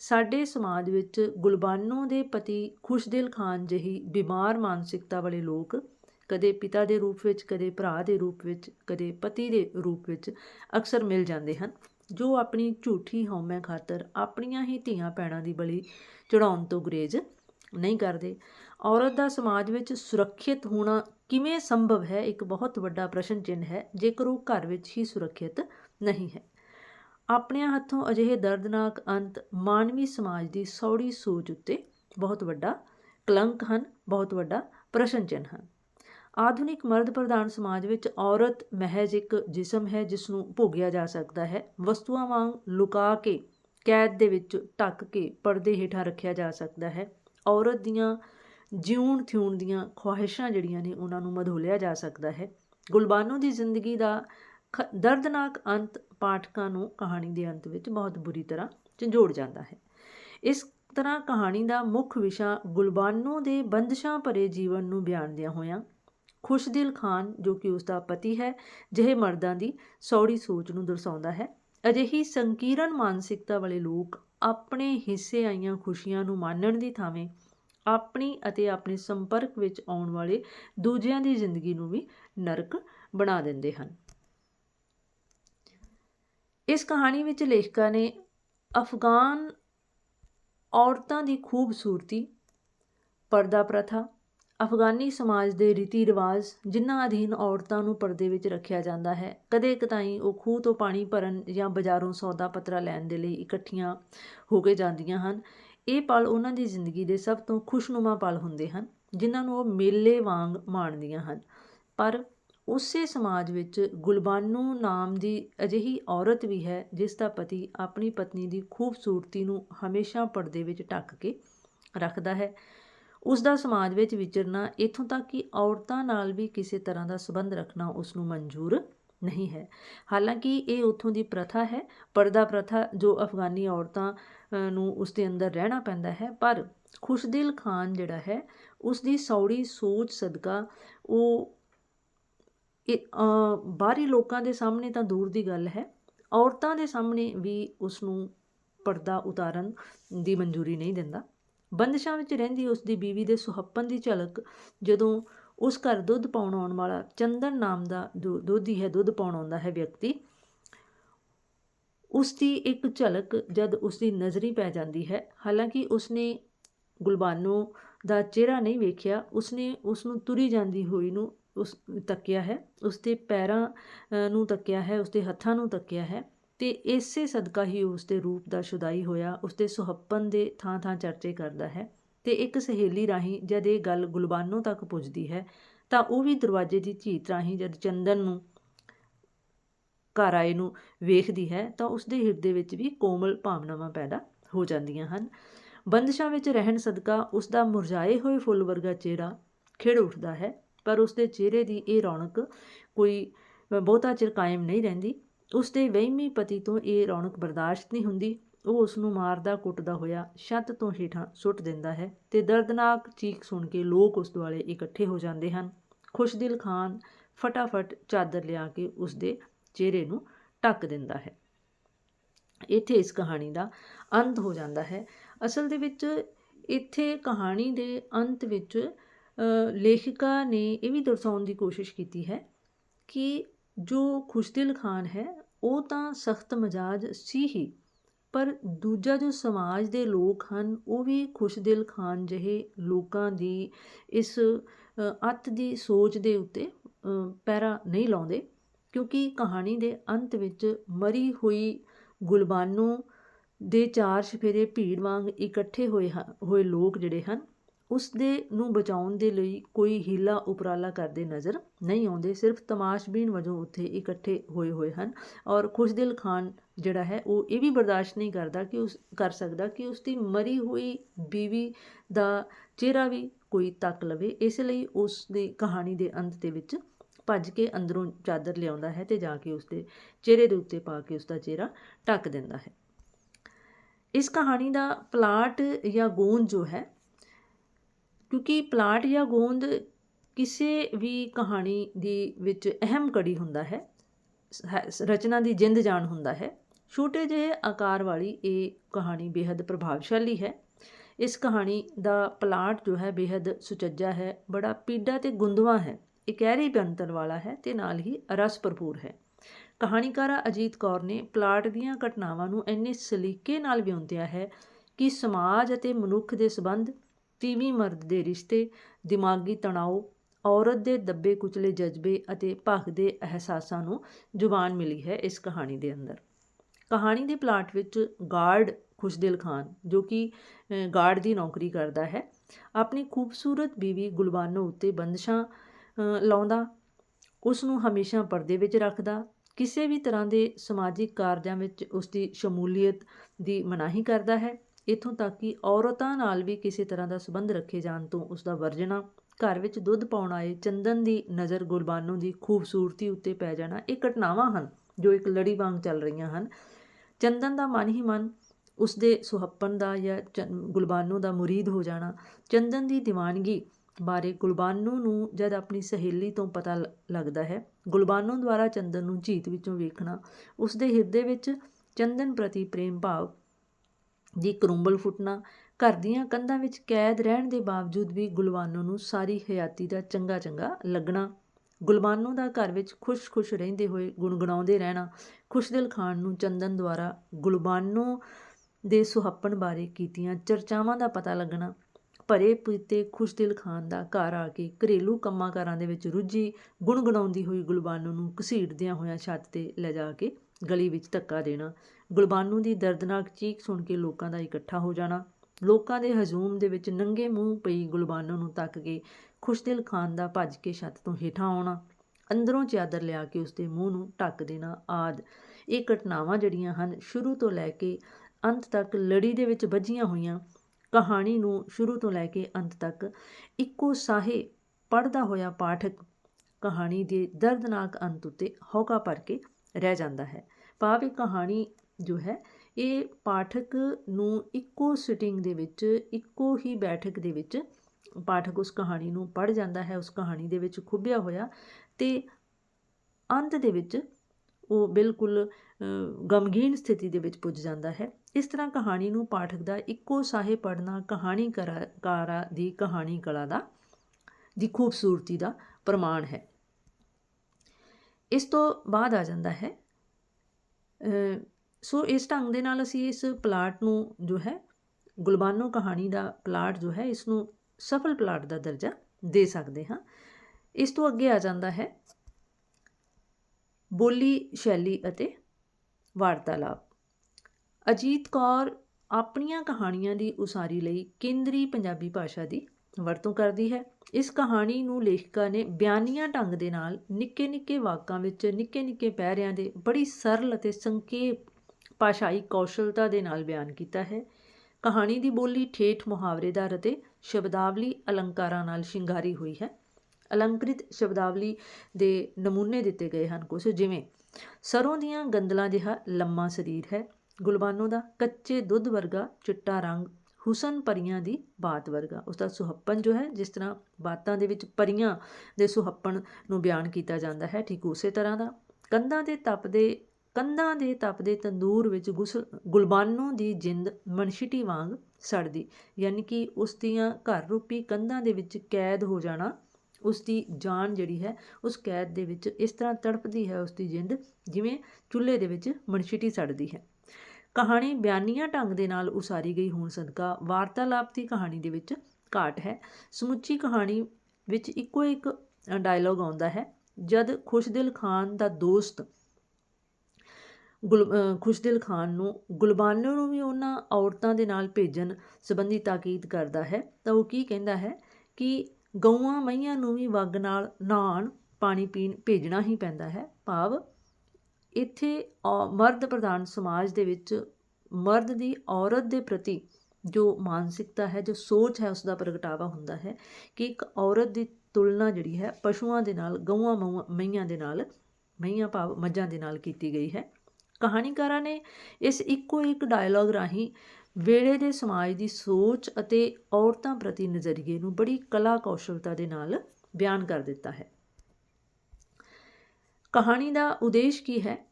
ਸਾਡੇ ਸਮਾਜ ਵਿੱਚ ਗੁਲਬਾਨੋ ਦੇ ਪਤੀ ਖੁਸ਼ਦਿਲ ਖਾਨ ਜਿਹੀ ਬਿਮਾਰ ਮਾਨਸਿਕਤਾ ਵਾਲੇ ਲੋਕ ਕਦੇ ਪਿਤਾ ਦੇ ਰੂਪ ਵਿੱਚ, ਕਦੇ ਭਰਾ ਦੇ ਰੂਪ ਵਿੱਚ, ਕਦੇ ਪਤੀ ਦੇ ਰੂਪ ਵਿੱਚ ਅਕਸਰ ਮਿਲ ਜਾਂਦੇ ਹਨ, ਜੋ ਆਪਣੀ ਝੂਠੀ ਹਉਮੈ ਖਾਤਰ ਆਪਣੀਆਂ ਹੀ ਧੀਆਂ ਪੈਣਾ ਦੀ ਬਲੀ ਚੜਾਉਣ ਤੋਂ ਗੁਰੇਜ਼ ਨਹੀਂ ਕਰਦੇ। ਔਰਤ ਦਾ ਸਮਾਜ ਵਿੱਚ ਸੁਰੱਖਿਅਤ ਹੋਣਾ ਕਿਵੇਂ ਸੰਭਵ ਹੈ, ਇੱਕ ਬਹੁਤ ਵੱਡਾ ਪ੍ਰਸ਼ਨ ਚਿੰਨ੍ਹ ਹੈ, ਜੇਕਰ ਉਹ ਘਰ ਵਿੱਚ ਹੀ ਸੁਰੱਖਿਅਤ ਨਹੀਂ ਹੈ। ਆਪਣਿਆਂ ਹੱਥੋਂ ਅਜਿਹੇ ਦਰਦਨਾਕ ਅੰਤ ਮਾਨਵੀ ਸਮਾਜ ਦੀ ਸੌੜੀ ਸੋਚ ਉੱਤੇ ਬਹੁਤ ਵੱਡਾ ਕਲੰਕ ਹਨ, ਬਹੁਤ ਵੱਡਾ ਪ੍ਰਸ਼ਨ ਚਿੰਨ ਹਨ। ਆਧੁਨਿਕ ਮਰਦ ਪ੍ਰਧਾਨ ਸਮਾਜ ਵਿੱਚ ਔਰਤ ਮਹਿਜ ਇੱਕ ਜਿਸਮ ਹੈ ਜਿਸ ਨੂੰ ਭੋਗਿਆ ਜਾ ਸਕਦਾ ਹੈ। ਵਸਤੂਆਂ ਵਾਂਗ ਲੁਕਾ ਕੇ, ਕੈਦ ਦੇ ਵਿੱਚ ਟੱਕ ਕੇ ਪਰਦੇ ਹੇਠਾਂ ਰੱਖਿਆ ਜਾ ਸਕਦਾ ਹੈ। ਔਰਤ ਦੀਆਂ ਜਿਉਣ ਥਿਉਣ ਦੀਆਂ ਖੁਆਇਸ਼ਾਂ ਜਿਹੜੀਆਂ ਨੇ, ਉਹਨਾਂ ਨੂੰ ਮਧੋਲਿਆ ਜਾ ਸਕਦਾ ਹੈ। ਗੁਲਬਾਨੋ ਦੀ ਜ਼ਿੰਦਗੀ ਦਾ ਦਰਦਨਾਕ ਅੰਤ ਪਾਠਕਾਂ ਨੂੰ ਕਹਾਣੀ ਦੇ ਅੰਤ ਵਿੱਚ ਬਹੁਤ ਬੁਰੀ ਤਰ੍ਹਾਂ ਝੰਜੋੜ ਜਾਂਦਾ ਹੈ। ਇਸ ਤਰ੍ਹਾਂ ਕਹਾਣੀ ਦਾ ਮੁੱਖ ਵਿਸ਼ਾ ਗੁਲਬਾਨੋ ਦੇ ਬੰਦਸ਼ਾਂ ਭਰੇ ਜੀਵਨ ਨੂੰ ਬਿਆਨਦਿਆਂ ਹੋਇਆਂ ਖੁਸ਼ਦਿਲ ਖਾਨ, ਜੋ ਕਿ ਉਸ ਦਾ ਪਤੀ ਹੈ, ਜਿਹੇ ਮਰਦਾਂ ਦੀ ਸੌੜੀ ਸੋਚ ਨੂੰ ਦਰਸਾਉਂਦਾ ਹੈ। ਅਜਿਹੀ ਸੰਕੀਰਨ ਮਾਨਸਿਕਤਾ ਵਾਲੇ ਲੋਕ ਆਪਣੇ ਹਿੱਸੇ ਆਈਆਂ ਖੁਸ਼ੀਆਂ ਨੂੰ ਮਾਣਨ ਦੀ ਥਾਵੇਂ ਆਪਣੀ ਅਤੇ ਆਪਣੇ ਸੰਪਰਕ ਵਿੱਚ ਆਉਣ ਵਾਲੇ ਦੂਜਿਆਂ ਦੀ ਜ਼ਿੰਦਗੀ ਨੂੰ ਵੀ ਨਰਕ ਬਣਾ ਦਿੰਦੇ ਹਨ। ਇਸ ਕਹਾਣੀ ਵਿੱਚ ਲੇਖਕਾਂ ਨੇ ਅਫਗਾਨ ਔਰਤਾਂ ਦੀ ਖੂਬਸੂਰਤੀ ਪਰਦਾ ਪ੍ਰਥਾ ਅਫਗਾਨੀ ਸਮਾਜ ਦੇ ਰੀਤੀ ਰਿਵਾਜ ਜਿਨ੍ਹਾਂ ਅਧੀਨ ਔਰਤਾਂ ਨੂੰ ਪਰਦੇ ਵਿੱਚ ਰੱਖਿਆ ਜਾਂਦਾ ਹੈ, ਕਦੇ ਕਤਾਈ ਉਹ ਖੂਹ ਤੋਂ ਪਾਣੀ ਭਰਨ ਜਾਂ ਬਾਜ਼ਾਰੋਂ ਸੌਦਾ ਪੱਤਰਾ ਲੈਣ ਦੇ ਲਈ ਇਕੱਠੀਆਂ ਹੋ ਕੇ ਜਾਂਦੀਆਂ ਹਨ। ਇਹ ਪਲ ਉਹਨਾਂ ਦੀ ਜ਼ਿੰਦਗੀ ਦੇ ਸਭ ਤੋਂ ਖੁਸ਼ਨੁਮਾ ਪਲ ਹੁੰਦੇ ਹਨ, ਜਿਨ੍ਹਾਂ ਨੂੰ ਉਹ ਮੇਲੇ ਵਾਂਗ ਮਾਣਦੀਆਂ ਹਨ। ਪਰ ਉਸੇ ਸਮਾਜ ਵਿੱਚ ਗੁਲਬਾਨੂ ਨਾਮ ਦੀ ਅਜਿਹੀ ਔਰਤ ਵੀ ਹੈ, ਜਿਸ ਦਾ ਪਤੀ ਆਪਣੀ ਪਤਨੀ ਦੀ ਖੂਬਸੂਰਤੀ ਨੂੰ ਹਮੇਸ਼ਾ ਪਰਦੇ ਵਿੱਚ ਢੱਕ ਕੇ ਰੱਖਦਾ ਹੈ। ਉਸ ਦਾ ਸਮਾਜ ਵਿੱਚ ਵਿਚਰਨਾ ਇਥੋਂ ਤੱਕ ਕਿ ਔਰਤਾਂ ਨਾਲ ਵੀ ਕਿਸੇ ਤਰ੍ਹਾਂ ਦਾ ਸਬੰਧ ਰੱਖਣਾ ਉਸ ਨੂੰ ਮਨਜ਼ੂਰ ਨਹੀਂ ਹੈ। ਹਾਲਾਂਕਿ ਇਹ ਉਥੋਂ ਦੀ ਪ੍ਰਥਾ ਹੈ, ਪਰਦਾ ਪ੍ਰਥਾ ਜੋ ਅਫਗਾਨੀ ਔਰਤਾਂ ਨੂੰ ਉਸ ਦੇ ਅੰਦਰ ਰਹਿਣਾ ਪੈਂਦਾ ਹੈ, ਪਰ ਖੁਸ਼ਦਿਲ ਖਾਨ ਜਿਹੜਾ ਹੈ, ਉਸ ਦੀ ਸੌੜੀ ਸੋਚ ਸਦਕਾ ਉਹ ਇਹ ਬਾਹਰੀ ਲੋਕਾਂ ਦੇ ਸਾਹਮਣੇ ਤਾਂ ਦੂਰ ਦੀ ਗੱਲ ਹੈ। ਔਰਤਾਂ ਦੇ ਸਾਹਮਣੇ ਵੀ ਉਸ ਨੂੰ ਪਰਦਾ ਉਤਾਰਨ ਦੀ ਮਨਜ਼ੂਰੀ ਨਹੀਂ ਦਿੰਦਾ। ਬੰਦਸ਼ਾਂ ਵਿੱਚ ਰਹਿੰਦੀ ਉਸ ਦੀ ਬੀਵੀ ਦੇ ਸੁਹੱਪਨ ਦੀ ਝਲਕ ਜਦੋਂ ਉਸ ਘਰ ਦੁੱਧ ਪਾਉਣ ਆਉਣ ਵਾਲਾ ਚੰਦਨ ਨਾਮ ਦਾ ਜੋ ਦੋਧੀ ਹੈ, ਦੁੱਧ ਪਾਉਣ ਆਉਂਦਾ ਹੈ ਵਿਅਕਤੀ ਉਸ ਦੀ ਇੱਕ ਝਲਕ ਜਦ ਉਸ ਦੀ ਨਜ਼ਰੀ ਪੈ ਜਾਂਦੀ ਹੈ। ਹਾਲਾਂਕਿ ਉਸਨੇ ਗੁਲਬਾਨੋ ਦਾ ਚਿਹਰਾ ਨਹੀਂ ਵੇਖਿਆ, ਉਸਨੇ ਉਸ ਨੂੰ ਤੁਰੀ ਜਾਂਦੀ ਹੋਈ ਨੂੰ ਉਸ ਤੱਕਿਆ ਹੈ, ਉਸਦੇ ਪੈਰਾਂ ਨੂੰ ਤੱਕਿਆ ਹੈ, ਉਸਦੇ ਹੱਥਾਂ ਨੂੰ ਤੱਕਿਆ ਹੈ ਤੇ ਇਸੇ ਸਦਕਾ ਹੀ ਉਸਦੇ ਰੂਪ ਦਾ ਸ਼ੁਦਾਈ ਹੋਇਆ, ਉਸਦੇ ਸੁਹੱਪਨ ਦੇ ਥਾਂ ਥਾਂ ਚਰਚੇ ਕਰਦਾ ਹੈ ਤੇ ਇੱਕ ਸਹੇਲੀ ਰਾਹੀਂ ਜਦ ਇਹ ਗੱਲ ਗੁਲਬਾਨੋ ਤੱਕ ਪੁੱਜਦੀ ਹੈ, ਤਾਂ ਉਹ ਵੀ ਦਰਵਾਜ਼ੇ ਦੀ ਝੀਤ ਰਾਹੀਂ ਜਦ ਚੰਦਨ ਨੂੰ ਘਰ ਆਏ ਨੂੰ ਵੇਖਦੀ ਹੈ, ਤਾਂ ਉਸਦੇ ਹਿਰਦੇ ਵਿੱਚ ਵੀ ਕੋਮਲ ਭਾਵਨਾਵਾਂ ਪੈਦਾ ਹੋ ਜਾਂਦੀਆਂ ਹਨ। ਬੰਦਸ਼ਾਂ ਵਿੱਚ ਰਹਿਣ ਸਦਕਾ ਉਸ ਦਾ ਮੁਰਝਾਏ ਹੋਏ ਫੁੱਲ ਵਰਗਾ ਚਿਹਰਾ ਖਿੜ ਉੱਠਦਾ ਹੈ, ਪਰ ਉਸ ਦੇ ਚਿਹਰੇ ਦੀ ਇਹ ਰੌਣਕ ਕੋਈ ਬਹੁਤਾ ਚਿਰ ਕਾਇਮ ਨਹੀਂ ਰਹਿੰਦੀ। ਉਸ ਦੇ ਵਹਿਮੀ ਪਤੀ ਤੋਂ ਇਹ ਰੌਣਕ ਬਰਦਾਸ਼ਤ ਨਹੀਂ ਹੁੰਦੀ। ਉਹ ਉਸ ਨੂੰ ਮਾਰਦਾ, ਕੁੱਟਦਾ ਹੋਇਆ ਛੱਤ ਤੋਂ ਹੇਠਾਂ ਸੁੱਟ ਦਿੰਦਾ ਹੈ ਤੇ ਦਰਦਨਾਕ ਚੀਖ ਸੁਣ ਕੇ ਲੋਕ ਉਸ ਦੁਆਲੇ ਇਕੱਠੇ ਹੋ ਜਾਂਦੇ ਹਨ। ਖੁਸ਼ਦਿਲ ਖਾਨ ਫਟਾਫਟ ਚਾਦਰ ਲਿਆ ਕੇ ਉਸ ਦੇ ਚਿਹਰੇ ਨੂੰ ਢੱਕ ਦਿੰਦਾ ਹੈ। ਇੱਥੇ ਇਸ ਕਹਾਣੀ ਦਾ ਅੰਤ ਹੋ ਜਾਂਦਾ ਹੈ। ਅਸਲ ਦੇ ਵਿੱਚ ਇੱਥੇ ਕਹਾਣੀ ਦੇ ਅੰਤ ਵਿੱਚ ਲੇਖਿਕਾ ਨੇ ਇਹ ਵੀ ਦਰਸਾਉਣ ਦੀ ਕੋਸ਼ਿਸ਼ ਕੀਤੀ ਹੈ ਕਿ ਜੋ ਖੁਸ਼ਦਿਲ ਖਾਨ ਹੈ ਉਹ ਤਾਂ ਸਖਤ ਮਜਾਜ ਸੀ ਹੀ ਪਰ ਦੂਜਾ ਜੋ ਸਮਾਜ ਦੇ ਲੋਕ ਹਨ ਉਹ ਵੀ ਖੁਸ਼ਦਿਲ ਖਾਨ ਜਿਹੇ ਲੋਕਾਂ ਦੀ ਇਸ ਅ, ਅੱਤ ਦੀ ਸੋਚ ਦੇ ਉੱਤੇ ਅ, ਪੈਰਾ ਨਹੀਂ ਲਾਉਂਦੇ ਕਿਉਂਕਿ ਕਹਾਣੀ ਦੇ ਅੰਤ ਵਿੱਚ ਮਰੀ ਹੋਈ ਗੁਲਬਾਨੋ ਦੇ ਚਾਰ ਚਫੇਰੇ ਭੀੜ ਵਾਂਗ ਇਕੱਠੇ ਹੋਏ ਹ- ਹੋਏ ਲੋਕ ਜਿਹੜੇ ਹਨ ਉਸ ਦੇ ਨੂੰ ਬਚਾਉਣ ਦੇ ਲਈ ਕੋਈ ਹੀਲਾ ਉਪਰਾਲਾ ਕਰਦੇ ਨਜ਼ਰ ਨਹੀਂ ਆਉਂਦੇ, ਸਿਰਫ ਤਮਾਸ਼ਬੀਨ ਵਜੋਂ ਉੱਥੇ ਇਕੱਠੇ ਹੋਏ ਹੋਏ ਹਨ ਔਰ ਖੁਸ਼ਦਿਲ ਖਾਨ ਜਿਹੜਾ ਹੈ ਉਹ ਇਹ ਵੀ ਬਰਦਾਸ਼ਤ ਨਹੀਂ ਕਰਦਾ ਕਿ ਉਸ, ਕਰ ਸਕਦਾ ਕਿ ਉਸ ਦੀ ਮਰੀ ਹੋਈ ਬੀਵੀ ਦਾ ਚਿਹਰਾ ਵੀ ਕੋਈ ਤੱਕ ਲਵੇ, ਇਸ ਲਈ ਉਸ ਦੀ ਕਹਾਣੀ ਦੇ ਅੰਤ ਦੇ ਵਿੱਚ ਭੱਜ ਕੇ ਅੰਦਰੋਂ ਚਾਦਰ ਲਿਆਉਂਦਾ ਹੈ ਤੇ ਜਾ ਕੇ ਉਸ ਦੇ ਚਿਹਰੇ ਦੇ ਉੱਤੇ ਪਾ ਕੇ ਉਸ ਦਾ ਚਿਹਰਾ ਢੱਕ ਦਿੰਦਾ ਹੈ। ਇਸ ਕਹਾਣੀ ਦਾ ਪਲਾਟ ਜਾਂ गोंद ਜੋ ਹੈ, ਕਿਉਂਕਿ ਪਲਾਟ ਜਾਂ ਗੋਂਦ ਕਿਸੇ ਵੀ ਕਹਾਣੀ ਦੀ ਵਿੱਚ ਅਹਿਮ ਕੜੀ ਹੁੰਦਾ ਹੈ ਰਚਨਾ ਦੀ ਜਿੰਦ ਜਾਨ ਹੁੰਦਾ ਹੈ। ਛੋਟੇ ਜਿਹੇ ਆਕਾਰ ਵਾਲੀ ਇਹ ਕਹਾਣੀ ਬੇहद ਪ੍ਰਭਾਵਸ਼ਾਲੀ ਹੈ। ਇਸ ਕਹਾਣੀ ਦਾ ਪਲਾਟ ਜੋ ਹੈ ਬੇहद ਸੁਚੱਜਾ ਹੈ, ਬੜਾ ਪੀੜਾ ਤੇ ਗੁੰਦਵਾ ਹੈ। ਇਹ ਗਹਿਰੀ ਬਣਤਰ ਵਾਲਾ ਹੈ ਤੇ ਨਾਲ ਹੀ ਰਸ ਭਰਪੂਰ ਹੈ। ਕਹਾਣੀਕਾਰਾ ਅਜੀਤ ਕੌਰ ਨੇ ਪਲਾਟ ਦੀਆਂ ਘਟਨਾਵਾਂ ਨੂੰ ਇੰਨੇ ਸਲੀਕੇ ਨਾਲ ਵਿਉਂਤਿਆ ਹੈ ਕਿ ਸਮਾਜ ਅਤੇ ਮਨੁੱਖ ਦੇ ਸੰਬੰਧ, ਤੀਵੀਂ ਮਰਦ ਦੇ ਰਿਸ਼ਤੇ, ਦਿਮਾਗੀ ਤਣਾਅ ਔਰਤ ਦੇ ਦੱਬੇ ਕੁਚਲੇ ਜਜ਼ਬੇ ਅਤੇ ਭਖਦੇ ਅਹਿਸਾਸਾਂ ਨੂੰ ਜ਼ੁਬਾਨ ਮਿਲੀ ਹੈ ਇਸ ਕਹਾਣੀ ਦੇ ਅੰਦਰ। ਕਹਾਣੀ ਦੇ ਪਲਾਟ ਵਿੱਚ ਗਾਰਡ ਖੁਸ਼ਦਿਲ ਖਾਨ, ਜੋ ਕਿ ਗਾਰਡ ਦੀ ਨੌਕਰੀ ਕਰਦਾ ਹੈ, ਆਪਣੀ ਖੂਬਸੂਰਤ ਬੀਵੀ ਗੁਲਬਾਨੋ ਉੱਤੇ ਬੰਦਸ਼ਾਂ ਲਾਉਂਦਾ ਉਸ ਨੂੰ ਹਮੇਸ਼ਾ ਪਰਦੇ ਵਿੱਚ ਰੱਖਦਾ ਕਿਸੇ ਵੀ ਤਰ੍ਹਾਂ ਦੇ ਸਮਾਜਿਕ ਕਾਰਜਾਂ ਵਿੱਚ ਉਸ ਦੀ ਸ਼ਮੂਲੀਅਤ ਦੀ ਮਨਾਹੀ ਕਰਦਾ ਹੈ। ਇਥੋਂ ਤੱਕ ਕਿ ਔਰਤਾਂ ਨਾਲ ਵੀ ਕਿਸੇ ਤਰ੍ਹਾਂ ਦਾ ਸੰਬੰਧ ਰੱਖੇ ਜਾਣ ਤੋਂ ਉਸ ਦਾ ਵਰਜਣਾ, ਘਰ ਵਿੱਚ ਦੁੱਧ ਪਾਉਣ ਆਏ ਚੰਦਨ ਦੀ ਨਜ਼ਰ ਗੁਲਬਾਨੋ ਦੀ ਖੂਬਸੂਰਤੀ ਉੱਤੇ ਪੈ ਜਾਣਾ, ਇਹ ਘਟਨਾਵਾਂ ਹਨ ਜੋ ਇੱਕ ਲੜੀ ਵਾਂਗ ਚੱਲ ਰਹੀਆਂ ਹਨ। ਚੰਦਨ ਦਾ ਮਨ ਹੀ ਮਨ ਉਸ ਦੇ ਸੁਹੱਪਣ ਦਾ ਜਾਂ ਗੁਲਬਾਨੋ ਦਾ ਮੁਰੀਦ ਹੋ ਜਾਣਾ, ਚੰਦਨ ਦੀ ਦੀਵਾਨਗੀ ਬਾਰੇ ਗੁਲਬਾਨੋ ਨੂੰ ਜਦ ਆਪਣੀ ਸਹੇਲੀ ਤੋਂ ਪਤਾ ਲੱਗਦਾ ਹੈ, ਗੁਲਬਾਨੋ ਦੁਆਰਾ ਚੰਦਨ ਨੂੰ ਝੀਤ ਵਿੱਚੋਂ ਵੇਖਣਾ ਉਸ ਦੇ ਹਿਰਦੇ ਵਿੱਚ ਚੰਦਨ ਪ੍ਰਤੀ ਪ੍ਰੇਮ ਭਾਵ ਦੀ ਕਰੂੰਬਲ ਫੁੱਟਣਾ, ਘਰ ਦੀਆਂ ਕੰਧਾਂ ਵਿੱਚ ਕੈਦ ਰਹਿਣ ਦੇ ਬਾਵਜੂਦ ਵੀ ਗੁਲਬਾਨੋ ਨੂੰ ਸਾਰੀ ਹਯਾਤੀ ਦਾ ਚੰਗਾ ਚੰਗਾ ਲੱਗਣਾ, ਗੁਲਬਾਨੋ ਦਾ ਘਰ ਵਿੱਚ ਖੁਸ਼-ਖੁਸ਼ ਰਹਿੰਦੇ ਹੋਏ ਗੁਣਗੁਣਾਉਂਦੇ ਰਹਿਣਾ, ਖੁਸ਼ਦਿਲ ਖਾਨ ਨੂੰ ਚੰਦਨ ਦੁਆਰਾ ਗੁਲਬਾਨੋ ਦੇ ਸੁਹੱਪਣ ਬਾਰੇ ਕੀਤੀਆਂ ਚਰਚਾਵਾਂ ਦਾ ਪਤਾ ਲੱਗਣਾ ਭਰੇ ਪੀਤੇ ਖੁਸ਼ਦਿਲ ਖਾਨ ਦਾ ਘਰ ਆ ਕੇ ਘਰੇਲੂ ਕੰਮਾਂ-ਕਾਰਾਂ ਦੇ ਵਿੱਚ ਰੁੱਝੀ ਗੁਣਗੁਣਾਉਂਦੀ ਹੋਈ ਗੁਲਬਾਨੋ ਨੂੰ ਘਸੀਟਦਿਆਂ ਹੋਇਆਂ ਛੱਤ ਤੇ ਲੈ ਜਾ ਕੇ ਗਲੀ ਵਿੱਚ ਧੱਕਾ ਦੇਣਾ, ਗੁਲਬਾਨੋ ਦੀ ਦਰਦਨਾਕ ਚੀਖ ਸੁਣ ਕੇ ਲੋਕਾਂ ਦਾ ਇਕੱਠਾ ਹੋ ਜਾਣਾ। ਲੋਕਾਂ ਦੇ ਹਜੂਮ ਦੇ ਵਿੱਚ ਨੰਗੇ ਮੂੰਹ ਪਈ ਗੁਲਬਾਨੋ ਨੂੰ ਤੱਕ ਕੇ ਖੁਸ਼ਦਿਲ ਖਾਨ ਦਾ ਭੱਜ ਕੇ ਛੱਤ ਤੋਂ ਹੇਠਾਂ ਆਉਣਾ, ਅੰਦਰੋਂ ਚਾਦਰ ਲਿਆ ਕੇ ਉਸਦੇ ਮੂੰਹ ਨੂੰ ਢੱਕ ਦੇਣਾ ਆਦ। ਇਹ ਘਟਨਾਵਾਂ ਜਿਹੜੀਆਂ ਹਨ, ਸ਼ੁਰੂ ਤੋਂ ਲੈ ਕੇ ਅੰਤ ਤੱਕ ਲੜੀ ਦੇ ਵਿੱਚ ਵੱਜੀਆਂ ਹੋਈਆਂ ਕਹਾਣੀ ਨੂੰ ਸ਼ੁਰੂ ਤੋਂ ਲੈ ਕੇ ਅੰਤ ਤੱਕ ਇੱਕੋ ਸਾਹੇ ਪੜਦਾ ਹੋਇਆ ਪਾਠਕ ਕਹਾਣੀ ਦੇ ਦਰਦਨਾਕ ਅੰਤ ਉਤੇ ਹੌਕਾ ਭਰ ਕੇ ਰਹਿ ਜਾਂਦਾ ਹੈ। ਭਾਵ ਇਹ ਕਹਾਣੀ ਜੋ ਹੈ, ਇਹ ਪਾਠਕ ਨੂੰ ਇੱਕੋ ਸਿਟਿੰਗ ਦੇ ਵਿੱਚ, ਇੱਕੋ ਹੀ ਬੈਠਕ ਦੇ ਵਿੱਚ ਪਾਠਕ ਉਸ ਕਹਾਣੀ ਨੂੰ ਪੜ੍ਹ ਜਾਂਦਾ ਹੈ, ਉਸ ਕਹਾਣੀ ਦੇ ਵਿੱਚ ਖੁੱਬਿਆ ਹੋਇਆ ਤੇ ਅੰਤ ਦੇ ਵਿੱਚ ਉਹ ਬਿਲਕੁਲ ਗਮਗੀਨ ਸਥਿਤੀ ਦੇ ਵਿੱਚ ਪੁੱਜ ਜਾਂਦਾ ਹੈ। ਇਸ ਤਰ੍ਹਾਂ ਕਹਾਣੀ ਨੂੰ ਪਾਠਕ ਦਾ ਇੱਕੋ ਸਾਹੇ ਪੜਨਾ ਕਹਾਣੀਕਾਰਾ ਦੀ ਕਹਾਣੀ ਕਲਾ ਦਾ, ਦੀ ਖੂਬਸੂਰਤੀ ਦਾ ਪ੍ਰਮਾਣ ਹੈ। ਇਸ ਤੋਂ ਬਾਅਦ ਆ ਜਾਂਦਾ ਹੈ ਸੋ ਇਸ ਢੰਗ ਦੇ ਨਾਲ ਅਸੀਂ ਇਸ ਪਲਾਟ ਨੂੰ ਜੋ ਹੈ, ਗੁਲਬਾਨੋ ਕਹਾਣੀ ਦਾ ਪਲਾਟ ਜੋ ਹੈ, ਇਸ ਨੂੰ ਸਫਲ ਪਲਾਟ ਦਾ ਦਰਜਾ ਦੇ ਸਕਦੇ ਹਾਂ। ਇਸ ਤੋਂ ਅੱਗੇ ਆ ਜਾਂਦਾ ਹੈ, ਬੋਲੀ ਸ਼ੈਲੀ ਅਤੇ ਵਾਰਤਾਲਾਪ। ਅਜੀਤ ਕੌਰ ਆਪਣੀਆਂ ਕਹਾਣੀਆਂ ਦੀ ਉਸਾਰੀ ਲਈ ਕੇਂਦਰੀ ਪੰਜਾਬੀ ਭਾਸ਼ਾ ਦੀ ਵਰਤੋਂ ਕਰਦੀ ਹੈ। ਇਸ ਕਹਾਣੀ ਨੂੰ ਲੇਖਕਾ ਨੇ ਬਿਆਨੀਆਂ ਢੰਗ ਦੇ ਨਾਲ ਨਿੱਕੇ-ਨਿੱਕੇ ਵਾਕਾਂ ਵਿੱਚ, ਨਿੱਕੇ-ਨਿੱਕੇ ਪੈਰਿਆਂ ਦੇ ਬੜੀ ਸਰਲ ਅਤੇ ਸੰਖੇਪ ਭਾਸ਼ਾਈ ਕੌਸ਼ਲਤਾ ਦੇ ਨਾਲ ਬਿਆਨ ਕੀਤਾ ਹੈ। ਕਹਾਣੀ ਦੀ ਬੋਲੀ ਠੇਠ ਮੁਹਾਵਰੇਦਾਰ ਅਤੇ ਸ਼ਬਦਾਵਲੀ ਅਲੰਕਾਰਾਂ ਨਾਲ ਸ਼ਿੰਗਾਰੀ ਹੋਈ ਹੈ। ਅਲੰਕ੍ਰਿਤ ਸ਼ਬਦਾਵਲੀ ਦੇ ਨਮੂਨੇ ਦਿੱਤੇ ਗਏ ਹਨ ਕੁਝ, ਜਿਵੇਂ, ਸਰੋਂ ਦੀਆਂ ਗੰਦਲਾਂ ਜਿਹਾ ਲੰਮਾ ਸਰੀਰ ਹੈ ਗੁਲਬਾਨੋ ਦਾ ਕੱਚੇ ਦੁੱਧ ਵਰਗਾ ਚਿੱਟਾ ਰੰਗ, ਹੁਸਨ ਪਰੀਆਂ ਦੀ ਬਾਤ ਵਰਗਾ। ਉਸ ਦਾ ਸੁਹੱਪਣ ਜੋ ਹੈ, ਜਿਸ ਤਰ੍ਹਾਂ ਬਾਤਾਂ ਦੇ ਵਿੱਚ ਪਰੀਆਂ ਦੇ ਸੁਹੱਪਣ ਨੂੰ ਬਿਆਨ ਕੀਤਾ ਜਾਂਦਾ ਹੈ, ਠੀਕ ਉਸੇ ਤਰ੍ਹਾਂ ਦਾ। ਕੰਧਾਂ ਦੇ ਤਪਦੇ, ਕੰਧਾਂ ਦੇ ਤਪਦੇ ਤੰਦੂਰ ਵਿੱਚ ਗੁਲਬਾਨੋ ਦੀ ਜਿੰਦ ਮਨਸ਼ਿਟੀ ਵਾਂਗ ਸੜਦੀ, ਯਾਨੀ ਕਿ ਉਸ ਦੀਆਂ ਘਰ ਰੂਪੀ ਕੰਧਾਂ ਦੇ ਵਿੱਚ ਕੈਦ ਹੋ ਜਾਣਾ, ਉਸ ਦੀ ਜਾਨ ਜਿਹੜੀ ਹੈ, ਉਸ ਕੈਦ ਦੇ ਵਿੱਚ ਇਸ ਤਰ੍ਹਾਂ ਤੜਪਦੀ ਹੈ, ਉਸ ਦੀ ਜਿੰਦ, ਜਿਵੇਂ ਚੁੱਲ੍ਹੇ ਦੇ ਵਿੱਚ ਮਨਸ਼ਿਟੀ ਸੜਦੀ ਹੈ। ਕਹਾਣੀ ਬਿਆਨੀਆਂ ਢੰਗ ਦੇ ਨਾਲ ਉਸਾਰੀ ਗਈ ਹੋਣ ਸਦਕਾ ਵਾਰਤਾਲਾਪ ਦੀ ਕਹਾਣੀ ਦੇ ਵਿੱਚ ਘਾਟ ਹੈ। ਸਮੁੱਚੀ ਕਹਾਣੀ ਵਿੱਚ ਇੱਕੋ ਇੱਕ ਡਾਇਲੋਗ ਆਉਂਦਾ ਹੈ। ਜਦ ਖੁਸ਼ਦਿਲ ਖਾਨ ਦਾ ਦੋਸਤ ਗੁਲ ਖੁਸ਼ਦਿਲ ਖਾਨ ਨੂੰ ਗੁਲਬਾਨੋ ਨੂੰ ਵੀ ਉਹਨਾਂ ਔਰਤਾਂ ਦੇ ਨਾਲ ਭੇਜਣ ਸੰਬੰਧੀ ਤਾਕੀਦ ਕਰਦਾ ਹੈ, ਤਾਂ ਉਹ ਕੀ ਕਹਿੰਦਾ ਹੈ ਕਿ ਗਊਆਂ ਮਈਆਂ ਨੂੰ ਵੀ ਵਗ ਨਾਲ ਨਾਣ ਪਾਣੀ ਪੀਣ ਭੇਜਣਾ ਹੀ ਪੈਂਦਾ ਹੈ। ਭਾਵ ਇੱਥੇ ਮਰਦ ਪ੍ਰਧਾਨ ਸਮਾਜ ਦੇ ਵਿੱਚ ਮਰਦ ਦੀ ਔਰਤ ਦੇ ਪ੍ਰਤੀ ਜੋ ਮਾਨਸਿਕਤਾ ਹੈ, ਜੋ ਸੋਚ ਹੈ ਉਸ ਦਾ ਪ੍ਰਗਟਾਵਾ ਹੁੰਦਾ ਹੈ ਕਿ ਇੱਕ ਔਰਤ ਦੀ ਤੁਲਨਾ ਜਿਹੜੀ ਹੈ, ਪਸ਼ੂਆਂ ਦੇ ਨਾਲ, ਗਊਆਂ ਮਈਆਂ ਦੇ ਨਾਲ, ਮਈਆਂ ਭਾਵ ਮੱਝਾਂ ਦੇ ਨਾਲ ਕੀਤੀ ਗਈ ਹੈ। ਕਹਾਣੀਕਾਰਾਂ ਨੇ ਇਸ ਇੱਕੋ ਇੱਕ ਡਾਇਲੌਗ ਰਾਹੀਂ ਵੇਲੇ ਦੇ ਸਮਾਜ ਦੀ ਸੋਚ ਅਤੇ ਔਰਤਾਂ ਪ੍ਰਤੀ ਨਜ਼ਰੀਏ ਨੂੰ ਬੜੀ ਕਲਾ ਕੌਸ਼ਲਤਾ ਦੇ ਨਾਲ ਬਿਆਨ ਕਰ ਦਿੱਤਾ ਹੈ। ਕਹਾਣੀ ਦਾ ਉਦੇਸ਼ ਕੀ ਹੈ?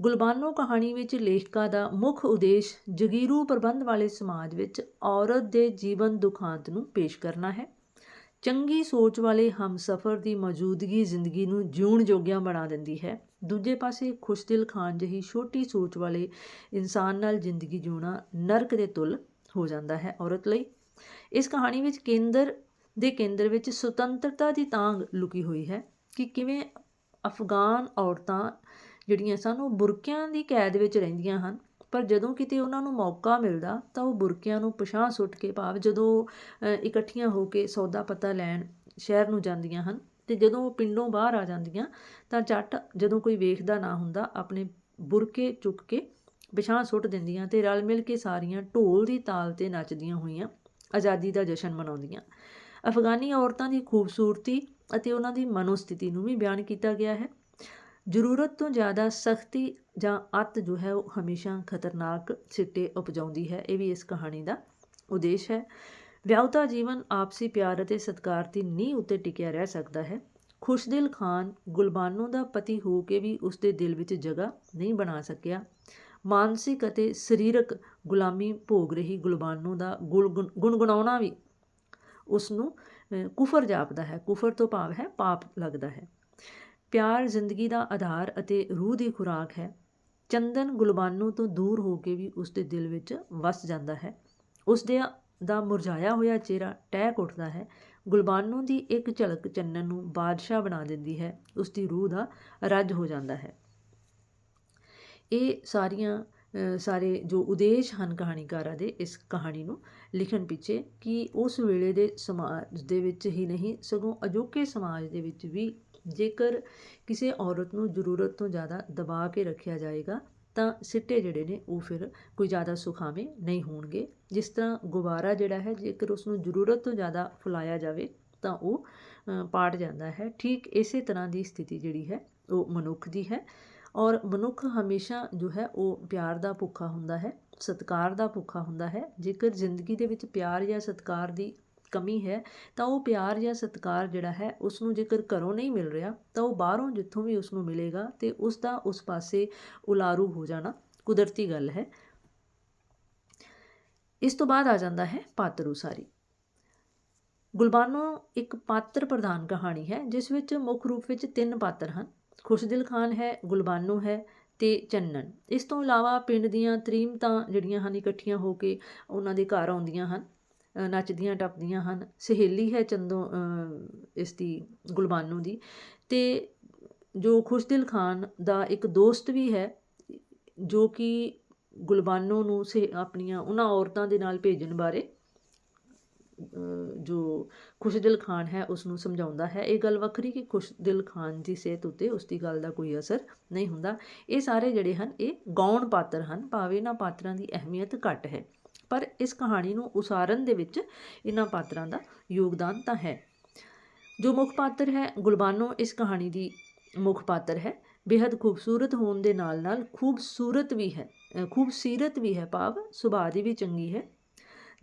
ਗੁਲਬਾਨੋ ਕਹਾਣੀ ਵਿੱਚ ਲੇਖਕਾ ਦਾ ਮੁੱਖ ਉਦੇਸ਼ ਜਗੀਰੂ ਪ੍ਰਬੰਧ ਵਾਲੇ ਸਮਾਜ ਵਿੱਚ ਔਰਤ ਦੇ ਜੀਵਨ ਦੁਖਾਂਤ ਨੂੰ ਪੇਸ਼ ਕਰਨਾ ਹੈ। ਚੰਗੀ ਸੋਚ ਵਾਲੇ ਹਮਸਫਰ ਦੀ ਮੌਜੂਦਗੀ ਜ਼ਿੰਦਗੀ ਨੂੰ ਜਿਉਣ ਜੋਗਿਆ ਬਣਾ ਦਿੰਦੀ ਹੈ। ਦੂਜੇ ਪਾਸੇ ਖੁਸ਼ਦਿਲ ਖਾਨ ਜਿਹੀ ਛੋਟੀ ਸੋਚ ਵਾਲੇ ਇਨਸਾਨ ਨਾਲ ਜ਼ਿੰਦਗੀ ਜਿਉਣਾ ਨਰਕ ਦੇ ਤੁਲ ਹੋ ਜਾਂਦਾ ਹੈ ਔਰਤ ਲਈ। ਇਸ ਕਹਾਣੀ ਵਿੱਚ ਕੇਂਦਰ ਦੇ ਕੇਂਦਰ ਵਿੱਚ ਸੁਤੰਤਰਤਾ ਦੀ ਤਾਂਗ ਲੁਕੀ ਹੋਈ ਹੈ ਕਿ ਕਿਵੇਂ ਅਫਗਾਨ ਔਰਤਾਂ ਜਿਹੜੀਆਂ ਸਨ, ਉਹ ਬੁਰਕਿਆਂ ਦੀ ਕੈਦ ਵਿੱਚ ਰਹਿੰਦੀਆਂ ਹਨ। ਪਰ ਜਦੋਂ ਕਿਤੇ ਉਹਨਾਂ ਨੂੰ ਮੌਕਾ ਮਿਲਦਾ, ਤਾਂ ਉਹ ਬੁਰਕਿਆਂ ਨੂੰ ਪਛਾਹ ਸੁੱਟ ਕੇ ਭਾਵ ਜਦੋਂ ਇਕੱਠੀਆਂ ਹੋ ਕੇ ਸੌਦਾ ਪਤਾ ਲੈਣ ਸ਼ਹਿਰ ਨੂੰ ਜਾਂਦੀਆਂ ਹਨ ਅਤੇ ਜਦੋਂ ਉਹ ਪਿੰਡੋਂ ਬਾਹਰ ਆ ਜਾਂਦੀਆਂ, ਤਾਂ ਝੱਟ ਜਦੋਂ ਕੋਈ ਵੇਖਦਾ ਨਾ ਹੁੰਦਾ, ਆਪਣੇ ਬੁਰਕੇ ਚੁੱਕ ਕੇ ਵਿਛਾਂ ਸੁੱਟ ਦਿੰਦੀਆਂ ਅਤੇ ਰਲ ਮਿਲ ਕੇ ਸਾਰੀਆਂ ਢੋਲ ਦੀ ਤਾਲ ਤੇ ਨੱਚਦੀਆਂ ਹੋਈਆਂ, ਆਜ਼ਾਦੀ ਦਾ ਜਸ਼ਨ ਮਨਾਉਂਦੀਆਂ। ਅਫਗਾਨੀ ਔਰਤਾਂ ਦੀ ਖੂਬਸੂਰਤੀ ਅਤੇ ਉਹਨਾਂ ਦੀ ਮਨੋਸਥਿਤੀ ਨੂੰ ਵੀ ਬਿਆਨ ਕੀਤਾ ਗਿਆ ਹੈ। ਜ਼ਰੂਰਤ ਤੋਂ ਜ਼ਿਆਦਾ ਸਖਤੀ ਜਾਂ ਅਤ ਜੋ ਹੈ, ਉਹ ਹਮੇਸ਼ਾ ਖਤਰਨਾਕ ਸਿੱਟੇ ਉਪਜਾਉਂਦੀ ਹੈ। ਇਹ ਵੀ ਇਸ ਕਹਾਣੀ ਦਾ ਉਦੇਸ਼ ਹੈ। ਵਿਆਹੁਤਾ ਜੀਵਨ ਆਪਸੀ ਪਿਆਰ ਅਤੇ ਸਤਿਕਾਰ ਦੀ ਨੀਂਹ ਉੱਤੇ ਟਿਕਿਆ ਰਹਿ ਸਕਦਾ ਹੈ। ਖੁਸ਼ਦਿਲ ਖਾਨ ਗੁਲਬਾਨੋ ਦਾ ਪਤੀ ਹੋ ਕੇ ਵੀ ਉਸ ਦੇ ਦਿਲ ਵਿੱਚ ਜਗ੍ਹਾ ਨਹੀਂ ਬਣਾ ਸਕਿਆ। ਮਾਨਸਿਕ ਅਤੇ ਸਰੀਰਕ ਗੁਲਾਮੀ ਭੋਗ ਰਹੀ ਗੁਲਬਾਨੋ ਦਾ ਗੁਲ ਗੁਣ- ਗੁਣਗੁਣਾਉਣਾ ਵੀ ਉਸ ਨੂੰ ਕੁਫਰ ਜਾਪਦਾ ਹੈ, ਕੁਫਰ ਤੋਂ ਭਾਵ ਹੈ ਪਾਪ ਲੱਗਦਾ ਹੈ। ਪਿਆਰ ਜ਼ਿੰਦਗੀ ਦਾ ਆਧਾਰ ਅਤੇ ਰੂਹ ਦੀ ਖੁਰਾਕ ਹੈ। ਚੰਦਨ ਗੁਲਬਾਨੋ ਤੋਂ ਦੂਰ ਹੋ ਕੇ ਵੀ ਉਸ ਦੇ ਦਿਲ ਵਿੱਚ ਵਸ ਜਾਂਦਾ ਹੈ। ਉਸ ਦੇ ਦਾ ਮੁਰਝਾਇਆ ਹੋਇਆ ਚਿਹਰਾ ਟਹਿਕ ਉੱਠਦਾ ਹੈ। ਗੁਲਬਾਨੋ ਦੀ ਇੱਕ ਝਲਕ ਚੰਨਨ ਨੂੰ ਬਾਦਸ਼ਾਹ ਬਣਾ ਦਿੰਦੀ ਹੈ। ਉਸ ਦੀ ਰੂਹ ਦਾ ਰੱਜ ਹੋ ਜਾਂਦਾ ਹੈ। ਇਹ ਸਾਰੀਆਂ ਸਾਰੇ ਜੋ ਉਦੇਸ਼ ਹਨ ਕਹਾਣੀਕਾਰਾਂ ਦੇ ਇਸ ਕਹਾਣੀ ਨੂੰ ਲਿਖਣ ਪਿੱਛੇ ਕਿ ਉਸ ਵੇਲੇ ਦੇ ਸਮਾਜ ਦੇ ਵਿੱਚ ਹੀ ਨਹੀਂ ਸਗੋਂ ਅਜੋਕੇ ਸਮਾਜ ਦੇ ਵਿੱਚ ਵੀ ਜੇਕਰ ਕਿਸੇ ਔਰਤ ਨੂੰ ਜ਼ਰੂਰਤ ਤੋਂ ਜ਼ਿਆਦਾ ਦਬਾ ਕੇ ਰੱਖਿਆ ਜਾਏਗਾ ਤਾਂ ਸਿੱਟੇ ਜਿਹੜੇ ਨੇ ਉਹ ਫਿਰ ਕੋਈ ਜ਼ਿਆਦਾ ਸੁਖਾਵੇਂ ਨਹੀਂ ਹੋਣਗੇ। ਜਿਸ ਤਰ੍ਹਾਂ ਗੁਬਾਰਾ ਜਿਹੜਾ ਹੈ ਜੇਕਰ ਉਸ ਨੂੰ ਜ਼ਰੂਰਤ ਤੋਂ ਜ਼ਿਆਦਾ ਫੁਲਾਇਆ ਜਾਵੇ ਤਾਂ ਉਹ ਅ, ਪਾਟ ਜਾਂਦਾ ਹੈ। ਠੀਕ ਇਸੇ ਤਰ੍ਹਾਂ ਦੀ ਸਥਿਤੀ ਜਿਹੜੀ ਹੈ ਉਹ ਮਨੁੱਖ ਦੀ ਹੈ। ਔਰ ਮਨੁੱਖ ਹਮੇਸ਼ਾ ਜੋ ਹੈ ਉਹ ਪਿਆਰ ਦਾ ਭੁੱਖਾ ਹੁੰਦਾ ਹੈ, ਸਤਿਕਾਰ ਦਾ ਭੁੱਖਾ ਹੁੰਦਾ ਹੈ। ਜੇਕਰ ਜ਼ਿੰਦਗੀ ਦੇ ਵਿੱਚ ਪਿਆਰ ਜਾਂ ਸਤਿਕਾਰ ਦੀ ਕਮੀ ਹੈ, ਤਾਂ ਉਹ ਪਿਆਰ ਜਾਂ ਸਤਿਕਾਰ ਜਿਹੜਾ ਹੈ ਉਸ ਨੂੰ ਜੇਕਰ ਘਰੋਂ ਨਹੀਂ ਮਿਲ ਰਿਹਾ, ਤਾਂ ਉਹ ਬਾਹਰੋਂ ਜਿੱਥੋਂ ਵੀ ਉਸ ਨੂੰ ਮਿਲੇਗਾ ਤੇ ਉਸ ਦਾ ਉਸ ਪਾਸੇ ਉਲਾਰੂ ਹੋ ਜਾਣਾ ਕੁਦਰਤੀ ਗੱਲ ਹੈ। ਇਸ ਤੋਂ ਬਾਅਦ ਆ ਜਾਂਦਾ ਹੈ ਪਾਤਰ ਉਸਾਰੀ। ਗੁਲਬਾਨੋ ਇੱਕ ਪਾਤਰ ਪ੍ਰਧਾਨ ਕਹਾਣੀ ਹੈ, ਜਿਸ ਵਿੱਚ ਮੁੱਖ ਰੂਪ ਵਿੱਚ ਤਿੰਨ ਪਾਤਰ ਹਨ। ਖੁਸ਼ਦਿਲ ਖਾਨ ਹੈ ਗੁਲਬਾਨੋ ਹੈ ਅਤੇ ਚੰਨਨ। ਇਸ ਤੋਂ ਇਲਾਵਾ ਪਿੰਡ ਦੀਆਂ ਤਰੀਮਤਾਂ ਜਿਹੜੀਆਂ ਹਨ ਇਕੱਠੀਆਂ ਹੋ ਕੇ ਉਹਨਾਂ ਦੇ ਘਰ ਆਉਂਦੀਆਂ ਹਨ ਨੱਚਦੀਆਂ ਟੱਪਦੀਆਂ ਹਨ। ਸਹੇਲੀ ਹੈ ਚੰਦੋ ਅ, ਇਸ ਦੀ ਗੁਲਬਾਨੋ ਦੀ। ਤੇ ਜੋ ਖੁਸ਼ਦਿਲ ਖਾਨ ਦਾ ਇੱਕ ਦੋਸਤ ਵੀ ਹੈ ਜੋ ਕਿ ਗੁਲਬਾਨੋ ਨੂੰ ਸੇ ਆਪਣੀਆਂ ਉਹਨਾਂ ਔਰਤਾਂ ਦੇ ਨਾਲ ਭੇਜਣ ਬਾਰੇ ਜੋ ਖੁਸ਼ਦਿਲ ਖਾਨ ਹੈ ਉਸ ਨੂੰ ਸਮਝਾਉਂਦਾ ਹੈ। ਇਹ ਗੱਲ ਵੱਖਰੀ ਕਿ ਖੁਸ਼ਦਿਲ ਖਾਨ ਦੀ ਸਿਹਤ ਉੱਤੇ ਉਸ ਦੀ ਗੱਲ ਦਾ ਕੋਈ ਅਸਰ ਨਹੀਂ ਹੁੰਦਾ। ਇਹ ਸਾਰੇ ਜਿਹੜੇ ਹਨ, ਇਹ ਗੌਣ ਪਾਤਰ ਹਨ, ਭਾਵੇਂ ਇਹਨਾਂ ਪਾਤਰਾਂ ਦੀ ਅਹਿਮੀਅਤ ਘੱਟ ਹੈ। ਪਰ ਇਸ ਕਹਾਣੀ ਨੂੰ ਉਸਾਰਨ ਦੇ ਵਿੱਚ ਇਹਨਾਂ ਪਾਤਰਾਂ ਦਾ ਯੋਗਦਾਨ ਤਾਂ ਹੈ। ਜੋ ਮੁੱਖ ਪਾਤਰ ਹੈ, ਗੁਲਬਾਨੋ ਇਸ ਕਹਾਣੀ ਦੀ ਮੁੱਖ ਪਾਤਰ ਹੈ। ਬੇहद ਖੂਬਸੂਰਤ ਹੋਣ ਦੇ ਨਾਲ ਨਾਲ ਖੂਬਸੂਰਤ ਵੀ ਹੈ ਖੂਬਸੀਰਤ ਵੀ ਹੈ ਭਾਵ, ਸੁਭਾਅ ਦੀ ਵੀ ਚੰਗੀ ਹੈ।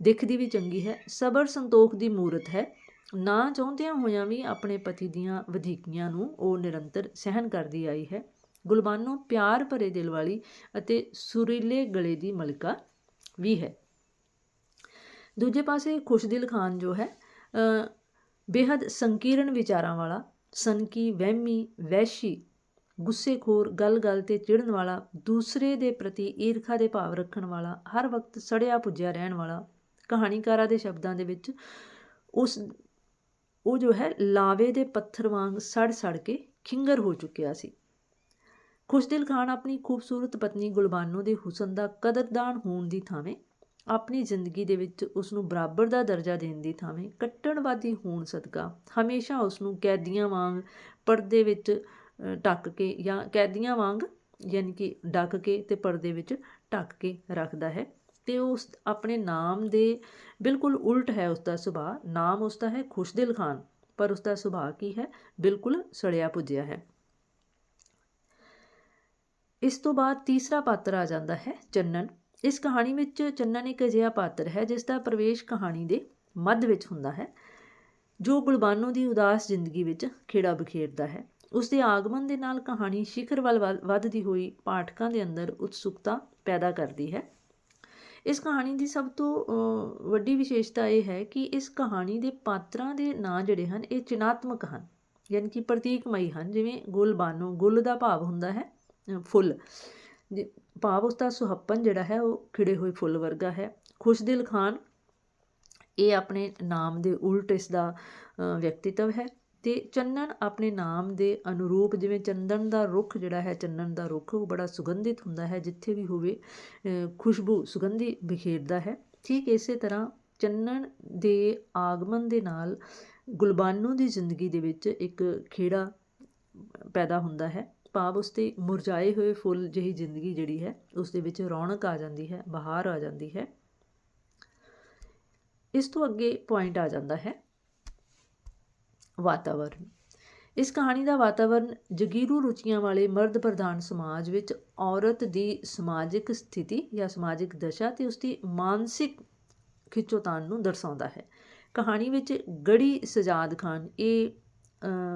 ਦਿਖਦੀ ਵੀ ਚੰਗੀ ਹੈ ਸਬਰ ਸੰਤੋਖ ਦੀ ਮੂਰਤ ਹੈ। ਨਾ ਚਾਹੁੰਦਿਆਂ ਹੋਇਆਂ ਵੀ ਆਪਣੇ ਪਤੀ ਦੀਆਂ ਵਧੀਕੀਆਂ ਨੂੰ ਉਹ ਨਿਰੰਤਰ ਸਹਿਨ ਕਰਦੀ ਆਈ ਹੈ। ਗੁਲਬਾਨੋ ਪਿਆਰ ਭਰੇ ਦਿਲ ਵਾਲੀ ਅਤੇ ਸੁਰੀਲੇ ਗਲੇ ਦੀ ਮਲਕਾ ਵੀ ਹੈ। ਦੂਜੇ ਪਾਸੇ ਖੁਸ਼ਦਿਲ ਖਾਨ ਜੋ ਹੈ ਅ, ਬੇहद ਸੰਕੀਰਣ ਵਿਚਾਰਾਂ ਵਾਲਾ ਸਨਕੀ ਵਹਿਮੀ ਵੈਸ਼ੀ ਗੁੱਸੇਖੋਰ ਗੱਲ-ਗੱਲ ਤੇ ਚਿੜਨ ਵਾਲਾ ਦੂਸਰੇ ਦੇ ਪ੍ਰਤੀ ਈਰਖਾ ਦੇ ਭਾਵ ਰੱਖਣ ਵਾਲਾ ਹਰ ਵਕਤ ਸੜਿਆ ਪੁੱਜਿਆ ਰਹਿਣ ਵਾਲਾ ਕਹਾਣੀਕਾਰਾਂ ਦੇ ਸ਼ਬਦਾਂ ਦੇ ਵਿੱਚ ਉਸ ਉਹ ਜੋ ਹੈ ਲਾਵੇ ਦੇ ਪੱਥਰ ਵਾਂਗ ਸੜ-ਸੜ ਕੇ ਖਿੰਗਰ ਹੋ ਚੁੱਕਿਆ ਸੀ। ਖੁਸ਼ਦਿਲ ਖਾਨ ਆਪਣੀ ਖੂਬਸੂਰਤ ਪਤਨੀ ਗੁਲਬਾਨੋ ਦੇ ਹੁਸਨ ਦਾ ਕਦਰਦਾਨ ਹੋਣ ਦੀ ਥਾਵੇਂ ਆਪਣੀ ਜ਼ਿੰਦਗੀ ਦੇ ਵਿੱਚ ਉਸ ਨੂੰ ਬਰਾਬਰ ਦਾ ਦਰਜਾ ਦੇਣ ਦੀ ਥਾਵੇਂ ਕੱਟੜਵਾਦੀ ਹੋਣ ਸਦਕਾ ਹਮੇਸ਼ਾ ਉਸ ਨੂੰ ਕੈਦੀਆਂ ਵਾਂਗ ਪਰਦੇ ਵਿੱਚ ਅ, ਢੱਕ ਕੇ ਜਾਂ ਕੈਦੀਆਂ ਵਾਂਗ ਯਾਨੀ ਕਿ ਡੱਕ ਕੇ ਤੇ ਪਰਦੇ ਵਿੱਚ ਢੱਕ ਕੇ ਰੱਖਦਾ ਹੈ। ਅਤੇ ਉਸ ਆਪਣੇ ਨਾਮ ਦੇ ਬਿਲਕੁਲ ਉਲਟ ਹੈ ਉਸਦਾ ਸੁਭਾਅ। ਨਾਮ ਉਸਦਾ ਹੈ ਖੁਸ਼ਦਿਲ ਖਾਨ, ਪਰ ਉਸਦਾ ਸੁਭਾਅ ਕੀ ਹੈ? ਬਿਲਕੁਲ ਸੜਿਆ ਪੁੱਜਿਆ ਹੈ। ਇਸ ਤੋਂ ਬਾਅਦ ਤੀਸਰਾ ਪਾਤਰ ਆ ਜਾਂਦਾ ਹੈ ਚੰਨਨ। ਇਸ ਕਹਾਣੀ ਵਿੱਚ ਚੰਨਨ ਇੱਕ ਅਜਿਹਾ ਪਾਤਰ ਹੈ ਜਿਸ ਦਾ ਪ੍ਰਵੇਸ਼ ਕਹਾਣੀ ਦੇ ਮੱਧ ਵਿੱਚ ਹੁੰਦਾ ਹੈ, ਜੋ ਗੁਲਬਾਨੋ ਦੀ ਉਦਾਸ ਜ਼ਿੰਦਗੀ ਵਿੱਚ ਖੇੜਾ ਬਖੇਰਦਾ ਹੈ। ਉਸ ਦੇ ਆਗਮਨ ਦੇ ਨਾਲ ਕਹਾਣੀ ਸਿਖਰ ਵੱਲ ਵ- ਵੱਧਦੀ ਹੋਈ ਪਾਠਕਾਂ ਦੇ ਅੰਦਰ ਉਤਸੁਕਤਾ ਪੈਦਾ ਕਰਦੀ ਹੈ। ਇਸ ਕਹਾਣੀ ਦੀ ਸਭ ਤੋਂ ਵੱਡੀ ਵਿਸ਼ੇਸ਼ਤਾ ਇਹ ਹੈ ਕਿ ਇਸ ਕਹਾਣੀ ਦੇ ਪਾਤਰਾਂ ਦੇ ਨਾਂ ਜਿਹੜੇ ਹਨ ਇਹ ਚਿਨਾਤਮਕ ਹਨ। ਯਾਨੀ ਕਿ ਪ੍ਰਤੀਕਮਈ ਹਨ ਜਿਵੇਂ ਗੁਲਬਾਨੋ ਗੁੱਲ ਦਾ ਭਾਵ ਹੁੰਦਾ ਹੈ ਫੁੱਲ। ਭਾਵ ਉਸ ਦਾ ਸੁਹੱਪਨ ਜਿਹੜਾ ਹੈ ਉਹ ਖਿੜੇ ਹੋਏ ਫੁੱਲ ਵਰਗਾ ਹੈ। ਖੁਸ਼ਦਿਲ ਖਾਨ ਇਹ ਆਪਣੇ ਨਾਮ ਦੇ ਉਲਟ ਇਸ ਦਾ ਅ, ਵਿਅਕਤੀਤਵ ਹੈ। ਅਤੇ ਚੰਨਨ ਆਪਣੇ ਨਾਮ ਦੇ ਅਨੁਰੂਪ, ਜਿਵੇਂ ਚੰਦਨ ਦਾ ਰੁੱਖ ਜਿਹੜਾ ਹੈ, ਚੰਨਨ ਦਾ ਰੁੱਖ, ਉਹ ਬੜਾ ਸੁਗੰਧਿਤ ਹੁੰਦਾ ਹੈ, ਜਿੱਥੇ ਵੀ ਹੋਵੇ ਖੁਸ਼ਬੂ ਸੁਗੰਧੀ ਬਿਖੇਰਦਾ ਹੈ। ਠੀਕ ਇਸੇ ਤਰ੍ਹਾਂ ਚੰਨਨ ਦੇ ਆਗਮਨ ਦੇ ਨਾਲ ਗੁਲਬਾਨੋ ਦੀ ਜ਼ਿੰਦਗੀ ਦੇ ਵਿੱਚ ਇੱਕ ਖੇੜਾ ਪੈਦਾ ਹੁੰਦਾ ਹੈ। ਭਾਵ ਉਸ ਤੇ ਮੁਰਝਾਏ ਹੋਏ ਫੁੱਲ ਜਿਹੀ ਜ਼ਿੰਦਗੀ ਜਿਹੜੀ ਹੈ, ਉਸ ਦੇ ਵਿੱਚ ਰੌਣਕ ਆ ਜਾਂਦੀ ਹੈ, ਬਹਾਰ ਆ ਜਾਂਦੀ ਹੈ। ਇਸ ਤੋਂ ਅੱਗੇ ਪੁਆਇੰਟ ਆ ਜਾਂਦਾ ਹੈ। ਵਾਤਾਵਰਨ। ਇਸ ਕਹਾਣੀ ਦਾ ਵਾਤਾਵਰਨ ਜਗੀਰੂ ਰੁਚੀਆਂ ਵਾਲੇ ਮਰਦ ਪ੍ਰਧਾਨ ਸਮਾਜ ਵਿੱਚ ਔਰਤ ਦੀ ਸਮਾਜਿਕ ਸਥਿਤੀ ਜਾਂ ਸਮਾਜਿਕ ਦਸ਼ਾ ਤੇ ਉਸ ਦੀ ਮਾਨਸਿਕ ਖਿੱਚੋਤਾਣ ਨੂੰ ਦਰਸਾਉਂਦਾ ਹੈ। ਕਹਾਣੀ ਵਿੱਚ ਗੜੀ ਸਜਾਦ ਖਾਨ, ਇਹ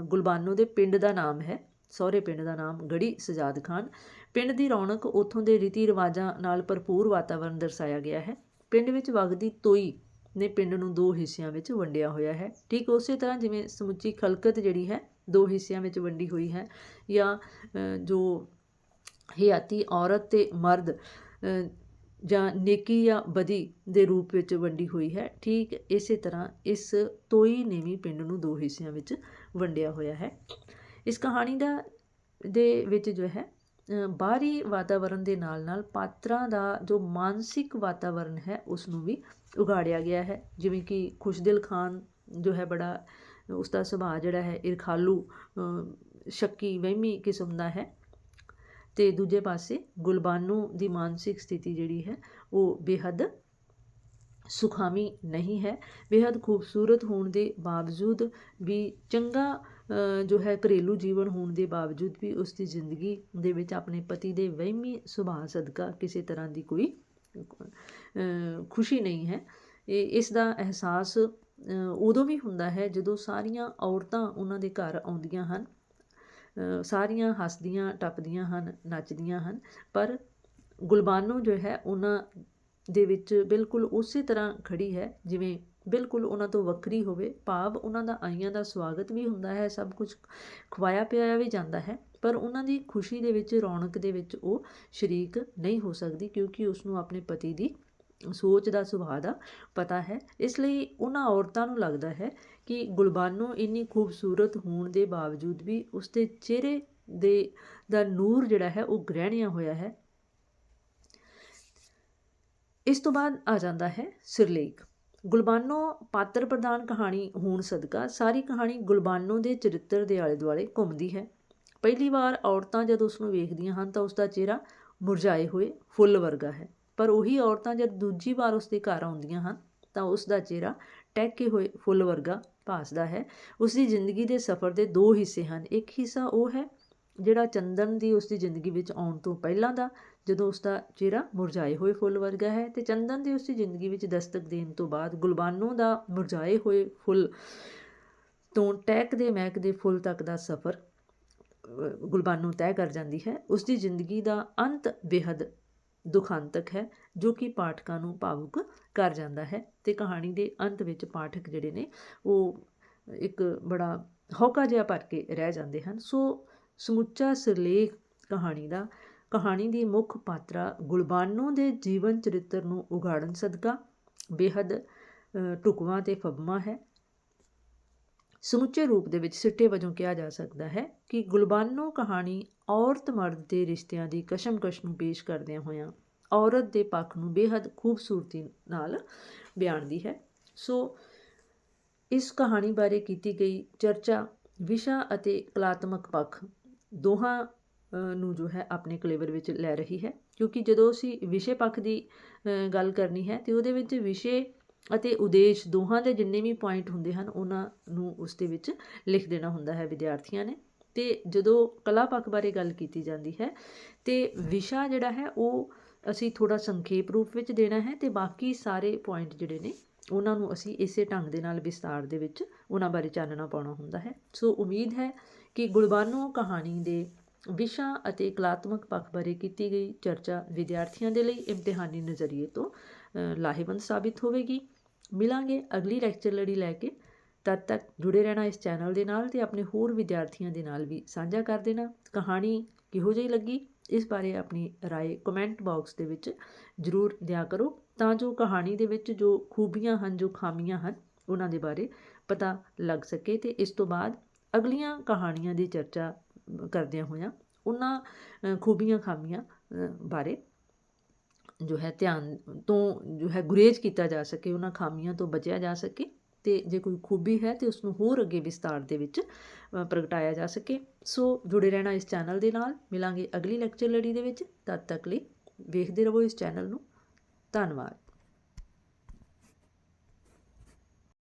ਗੁਲਬਾਨੋ ਦੇ ਪਿੰਡ ਦਾ ਨਾਮ ਹੈ, ਸਹੁਰੇ ਪਿੰਡ ਦਾ ਨਾਮ ਗੜੀ ਸਜਾਦ ਖਾਨ। ਪਿੰਡ ਦੀ ਰੌਣਕ ਉੱਥੋਂ ਦੇ ਰੀਤੀ ਰਿਵਾਜਾਂ ਨਾਲ ਭਰਪੂਰ ਵਾਤਾਵਰਣ ਦਰਸਾਇਆ ਗਿਆ ਹੈ। ਪਿੰਡ ਵਿੱਚ ਵਗਦੀ ਤੋਈ ਨੇ ਪਿੰਡ ਨੂੰ ਦੋ ਹਿੱਸਿਆਂ ਵਿੱਚ ਵੰਡਿਆ ਹੋਇਆ ਹੈ। ਠੀਕ ਉਸੇ ਤਰ੍ਹਾਂ ਜਿਵੇਂ ਸਮੁੱਚੀ ਖਲਕਤ ਜਿਹੜੀ ਹੈ, ਦੋ ਹਿੱਸਿਆਂ ਵਿੱਚ ਵੰਡੀ ਹੋਈ ਹੈ ਜਾਂ ਜੋ ਹਯਾਤੀ ਔਰਤ ਤੇ ਮਰਦ ਜਾਂ ਨੇਕੀ ਜਾਂ ਬਦੀ ਦੇ ਰੂਪ ਵਿੱਚ ਵੰਡੀ ਹੋਈ ਹੈ। ਠੀਕ ਇਸੇ ਤਰ੍ਹਾਂ ਇਸ ਤੋਈ ਨੇ ਵੀ ਪਿੰਡ ਨੂੰ ਦੋ ਹਿੱਸਿਆਂ ਵਿੱਚ ਵੰਡਿਆ ਹੋਇਆ ਹੈ। ਇਸ ਕਹਾਣੀ ਦਾ, ਦੇ ਵਿੱਚ ਜੋ ਹੈ ਬਾਹਰੀ ਵਾਤਾਵਰਣ ਦੇ ਨਾਲ ਨਾਲ ਪਾਤਰਾਂ ਦਾ ਜੋ ਮਾਨਸਿਕ ਵਾਤਾਵਰਣ ਹੈ, ਉਸ ਨੂੰ ਵੀ ਉਗਾੜਿਆ ਗਿਆ ਹੈ। ਜਿਵੇਂ ਕਿ ਖੁਸ਼ਦਿਲ ਖਾਨ ਜੋ ਹੈ ਬੜਾ, ਉਸਦਾ ਸੁਭਾਅ ਜਿਹੜਾ ਹੈ ਈਰਖਾਲੂ ਸ਼ੱਕੀ, ਵਹਿਮੀ ਕਿਸਮ ਦਾ ਹੈ। ਤੇ ਦੂਜੇ ਪਾਸੇ ਗੁਲਬਾਨੋ ਦੀ ਮਾਨਸਿਕ ਸਥਿਤੀ ਜਿਹੜੀ ਹੈ, ਉਹ ਬੇਹੱਦ ਸੁਖਾਵੀ ਨਹੀਂ ਹੈ। ਬੇਹੱਦ ਖੂਬਸੂਰਤ ਹੋਣ ਦੇ ਬਾਵਜੂਦ ਵੀ ਚੰਗਾ ਜੋ ਹੈ ਘਰੇਲੂ ਜੀਵਨ ਹੋਣ ਦੇ ਬਾਵਜੂਦ ਵੀ ਉਸ ਦੀ ਜ਼ਿੰਦਗੀ ਦੇ ਵਿੱਚ ਆਪਣੇ ਪਤੀ ਦੇ ਵਹਿਮੀ ਸੁਭਾਅ ਸਦਕਾ ਕਿਸੇ ਤਰ੍ਹਾਂ ਦੀ ਕੋਈ ਖੁਸ਼ੀ ਨਹੀਂ ਹੈ। ਇਹ, ਇਸ ਦਾ ਅਹਿਸਾਸ ਉਦੋਂ ਵੀ ਹੁੰਦਾ ਹੈ ਜਦੋਂ ਸਾਰੀਆਂ ਔਰਤਾਂ ਉਹਨਾਂ ਦੇ ਘਰ ਆਉਂਦੀਆਂ ਹਨ। ਸਾਰੀਆਂ ਹੱਸਦੀਆਂ, ਟੱਪਦੀਆਂ ਹਨ, ਨੱਚਦੀਆਂ ਹਨ, ਪਰ ਗੁਲਬਾਨੋ ਜੋ ਹੈ ਉਹਨਾਂ ਦੇ ਵਿੱਚ ਬਿਲਕੁਲ ਉਸੇ ਤਰ੍ਹਾਂ ਖੜੀ ਹੈ, ਜਿਵੇਂ ਬਿਲਕੁਲ ਉਹਨਾਂ ਤੋਂ ਵੱਖਰੀ ਹੋਵੇ। ਭਾਵ ਉਹਨਾਂ ਦਾ ਆਈਆਂ ਦਾ ਸਵਾਗਤ ਵੀ ਹੁੰਦਾ ਹੈ, ਸਭ ਕੁਝ ਖਵਾਇਆ ਪਿਆਇਆ ਵੀ ਜਾਂਦਾ ਹੈ। ਪਰ ਉਹਨਾਂ ਦੀ ਖੁਸ਼ੀ ਦੇ ਵਿੱਚ, ਰੌਣਕ ਦੇ ਵਿੱਚ ਉਹ ਸ਼ਰੀਕ ਨਹੀਂ ਹੋ ਸਕਦੀ ਕਿਉਂਕਿ ਉਸ ਨੂੰ ਆਪਣੇ ਪਤੀ ਦੀ ਸੋਚ ਦਾ, ਸੁਭਾਅ ਦਾ ਪਤਾ ਹੈ। ਇਸ ਲਈ ਉਹਨਾਂ ਔਰਤਾਂ ਨੂੰ ਲੱਗਦਾ ਹੈ ਕਿ ਗੁਲਬਾਨੋ ਇੰਨੀ ਖੂਬਸੂਰਤ ਹੋਣ ਦੇ ਬਾਵਜੂਦ ਵੀ ਉਸ ਦੇ ਚਿਹਰੇ ਦੇ ਦਾ ਨੂਰ ਜਿਹੜਾ ਹੈ ਉਹ ਗ੍ਰਹਿਣਿਆ ਹੋਇਆ ਹੈ। ਇਸ ਤੋਂ ਬਾਅਦ ਆ ਜਾਂਦਾ ਹੈ ਸਿਰਲੇਖ। ਗੁਲਬਾਨੋ ਪਾਤਰ ਪ੍ਰਧਾਨ ਕਹਾਣੀ ਹੋਣ ਸਦਕਾ ਸਾਰੀ ਕਹਾਣੀ ਗੁਲਬਾਨੋ ਦੇ ਚਰਿੱਤਰ ਦੇ ਆਲੇ ਦੁਆਲੇ ਘੁੰਮਦੀ ਹੈ। ਪਹਿਲੀ ਵਾਰ ਔਰਤਾਂ ਜਦ ਉਸ ਨੂੰ ਵੇਖਦੀਆਂ ਹਨ ਤਾਂ ਉਸ ਦਾ ਚਿਹਰਾ ਮੁਰਝਾਏ ਹੋਏ ਫੁੱਲ ਵਰਗਾ ਹੈ। ਪਰ ਉਹੀ ਔਰਤਾਂ ਜਦ ਦੂਜੀ ਵਾਰ ਉਸ ਦੇ ਘਰ ਆਉਂਦੀਆਂ ਹਨ ਤਾਂ ਉਸ ਦਾ ਚਿਹਰਾ ਟਹਿਕੇ ਹੋਏ ਫੁੱਲ ਵਰਗਾ ਭਾਸਦਾ ਹੈ। ਉਸ ਦੀ ਜ਼ਿੰਦਗੀ ਦੇ ਸਫ਼ਰ ਦੇ ਦੋ ਹਿੱਸੇ ਹਨ। ਇੱਕ ਹਿੱਸਾ ਉਹ ਹੈ ਜਿਹੜਾ ਚੰਦਨ ਦੀ ਉਸ ਦੀ ਜ਼ਿੰਦਗੀ ਵਿੱਚ ਆਉਣ ਤੋਂ ਪਹਿਲਾਂ ਦਾ, ਜਦੋਂ ਉਸ ਦਾ ਚਿਹਰਾ ਮੁਰਝਾਏ ਹੋਏ ਫੁੱਲ ਵਰਗਾ ਹੈ ਤੇ ਚੰਦਨ ਦੀ ਉਸ ਦੀ ਜ਼ਿੰਦਗੀ ਵਿੱਚ ਦਸਤਕ ਦੇਣ ਤੋਂ ਬਾਅਦ ਗੁਲਬਾਨੋ ਦਾ ਮੁਰਝਾਏ ਹੋਏ ਫੁੱਲ ਤੋਂ ਟਹਿਕ ਦੇ ਮਹਿਕ ਦੇ ਫੁੱਲ ਤੱਕ ਦਾ ਸਫ਼ਰ ਗੁਲਬਾਨੋ ਤੈਅ ਕਰ ਜਾਂਦੀ ਹੈ ਉਸ ਦੀ ਜ਼ਿੰਦਗੀ ਦਾ ਅੰਤ ਬੇਹੱਦ ਦੁਖਾਂਤਕ ਹੈ ਜੋ ਕਿ ਪਾਠਕਾਂ ਨੂੰ ਭਾਵੁਕ ਕਰ ਜਾਂਦਾ ਹੈ ਤੇ ਕਹਾਣੀ ਦੇ ਅੰਤ ਵਿੱਚ ਪਾਠਕ ਜਿਹੜੇ ਨੇ ਉਹ ਇੱਕ ਬੜਾ ਹੌਕਾ ਜਿਹਾ ਭਰ ਕੇ ਰਹਿ ਜਾਂਦੇ ਹਨ। ਸੋ ਸਮੁੱਚਾ ਸਿਰਲੇਖ ਕਹਾਣੀ ਦਾ ਕਹਾਣੀ ਦੀ ਮੁੱਖ ਪਾਤਰਾ ਗੁਲਬਾਨੋ ਦੇ ਜੀਵਨ ਚਰਿੱਤਰ ਨੂੰ ਉਗਾੜਨ ਸਦਕਾ ਬੇਹੱਦ ਅ, ਢੁਕਵਾਂ ਤੇ ਫਬਮਾ ਹੈ। ਸਮੁੱਚੇ ਰੂਪ ਦੇ ਵਿੱਚ ਸਿੱਟੇ ਵਜੋਂ ਕਿਹਾ ਜਾ ਸਕਦਾ ਹੈ ਕਿ ਗੁਲਬਾਨੋ ਕਹਾਣੀ ਔਰਤ ਮਰਦ ਦੇ ਰਿਸ਼ਤਿਆਂ ਦੀ ਕਸ਼ਮਕਸ਼ ਨੂੰ ਪੇਸ਼ ਕਰਦਿਆਂ ਹੋਇਆਂ ਔਰਤ ਦੇ ਪੱਖ ਨੂੰ ਬੇਹੱਦ ਖੂਬਸੂਰਤੀ ਨਾਲ ਬਿਆਨਦੀ ਹੈ। ਸੋ, ਇਸ ਕਹਾਣੀ ਬਾਰੇ ਕੀਤੀ ਗਈ ਚਰਚਾ, ਵਿਸ਼ਾ ਅਤੇ ਕਲਾਤਮਕ ਪੱਖ ਦੋਹਾਂ ਨੂੰ ਜੋ ਹੈ ਆਪਣੇ ਕਲੇਵਰ ਵਿੱਚ ਲੈ ਰਹੀ ਹੈ। ਕਿਉਂਕਿ ਜਦੋਂ ਅਸੀਂ ਵਿਸ਼ੇ ਪੱਖ ਦੀ ਗੱਲ ਕਰਨੀ ਹੈ ਤੇ ਉਹਦੇ ਵਿੱਚ ਵਿਸ਼ੇ ਅਤੇ ਉਦੇਸ਼ ਦੋਹਾਂ ਦੇ ਜਿੰਨੇ ਵੀ ਪੁਆਇੰਟ ਹੁੰਦੇ ਹਨ, ਉਹਨਾਂ ਨੂੰ ਉਸ ਦੇ ਵਿੱਚ ਲਿਖ ਦੇਣਾ ਹੁੰਦਾ ਹੈ ਵਿਦਿਆਰਥੀਆਂ ਨੇ। ਤੇ ਜਦੋਂ ਕਲਾ ਪੱਖ ਬਾਰੇ ਗੱਲ ਕੀਤੀ ਜਾਂਦੀ ਹੈ, ਤੇ ਵਿਸ਼ਾ ਜਿਹੜਾ ਹੈ, ਉਹ ਅਸੀਂ ਥੋੜਾ ਸੰਖੇਪ ਰੂਪ ਵਿੱਚ ਦੇਣਾ ਹੈ ਤੇ ਬਾਕੀ ਸਾਰੇ ਪੁਆਇੰਟ ਜਿਹੜੇ ਨੇ, ਉਹਨਾਂ ਨੂੰ ਅਸੀਂ ਇਸੇ ਢੰਗ ਦੇ ਨਾਲ ਵਿਸਤਾਰ ਦੇ ਵਿੱਚ ਉਹਨਾਂ ਬਾਰੇ ਚਾਨਣਾ ਪਾਉਣਾ ਹੁੰਦਾ ਹੈ। ਸੋ ਉਮੀਦ ਹੈ ਕਿ ਗੁਲਬਾਨੋ ਕਹਾਣੀ ਦੇ ਵਿਸ਼ਾ ਅਤੇ ਕਲਾਤਮਕ ਪੱਖ ਬਾਰੇ ਕੀਤੀ ਗਈ ਚਰਚਾ ਵਿਦਿਆਰਥੀਆਂ ਦੇ ਲਈ ਇਮਤਿਹਾਨੀ ਨਜ਼ਰੀਏ ਤੋਂ ਲਾਹੇਵੰਦ ਸਾਬਿਤ ਹੋਵੇਗੀ। ਮਿਲਾਂਗੇ ਅਗਲੀ ਲੈਕਚਰ ਲੜੀ ਲੈ ਕੇ ਤਦ ਤੱਕ ਜੁੜੇ ਰਹਿਣਾ ਇਸ ਚੈਨਲ ਦੇ ਨਾਲ ਤੇ ਆਪਣੇ ਹੋਰ ਵਿਦਿਆਰਥੀਆਂ ਦੇ ਨਾਲ ਵੀ ਸਾਂਝਾ ਕਰ ਦੇਣਾ ਕਹਾਣੀ ਕਿਹੋ ਜਿਹੀ ਲੱਗੀ ਇਸ ਬਾਰੇ ਆਪਣੀ رائے ਕਮੈਂਟ ਬਾਕਸ ਦੇ ਵਿੱਚ ਜ਼ਰੂਰ ਦਿਆ ਕਰੋ ਤਾਂ ਜੋ ਕਹਾਣੀ ਦੇ ਵਿੱਚ ਜੋ ਖੂਬੀਆਂ ਹਨ ਜੋ ਖਾਮੀਆਂ ਹਨ ਉਹਨਾਂ ਦੇ ਬਾਰੇ ਪਤਾ ਲੱਗ ਸਕੇ ਤੇ ਇਸ ਤੋਂ ਬਾਅਦ ਅਗਲੀਆਂ ਕਹਾਣੀਆਂ ਦੀ ਚਰਚਾ ਕਰਦਿਆਂ ਹੋਇਆਂ ਉਹਨਾਂ ਅ, ਖੂਬੀਆਂ ਖਾਮੀਆਂ ਅ, ਬਾਰੇ ਜੋ ਹੈ ਧਿਆਨ ਤੋਂ ਜੋ ਹੈ ਗੁਰੇਜ਼ ਕੀਤਾ ਜਾ ਸਕੇ, ਉਹਨਾਂ ਖਾਮੀਆਂ ਤੋਂ ਬਚਿਆ ਜਾ ਸਕੇ ਤੇ ਜੇ ਕੋਈ ਖੂਬੀ ਹੈ ਤੇ ਉਸ ਨੂੰ ਹੋਰ ਅੱਗੇ ਵਿਸਤਾਰ ਦੇ ਵਿੱਚ ਪ੍ਰਗਟਾਇਆ ਜਾ ਸਕੇ। ਸੋ ਜੁੜੇ ਰਹਿਣਾ ਇਸ ਚੈਨਲ ਦੇ ਨਾਲ। ਮਿਲਾਂਗੇ ਅਗਲੀ ਲੈਕਚਰ ਲੜੀ ਦੇ ਵਿੱਚ। ਤਦ ਤੱਕ ਲਈ ਵੇਖਦੇ ਰਹੋ ਇਸ ਚੈਨਲ ਨੂੰ। ਧੰਨਵਾਦ।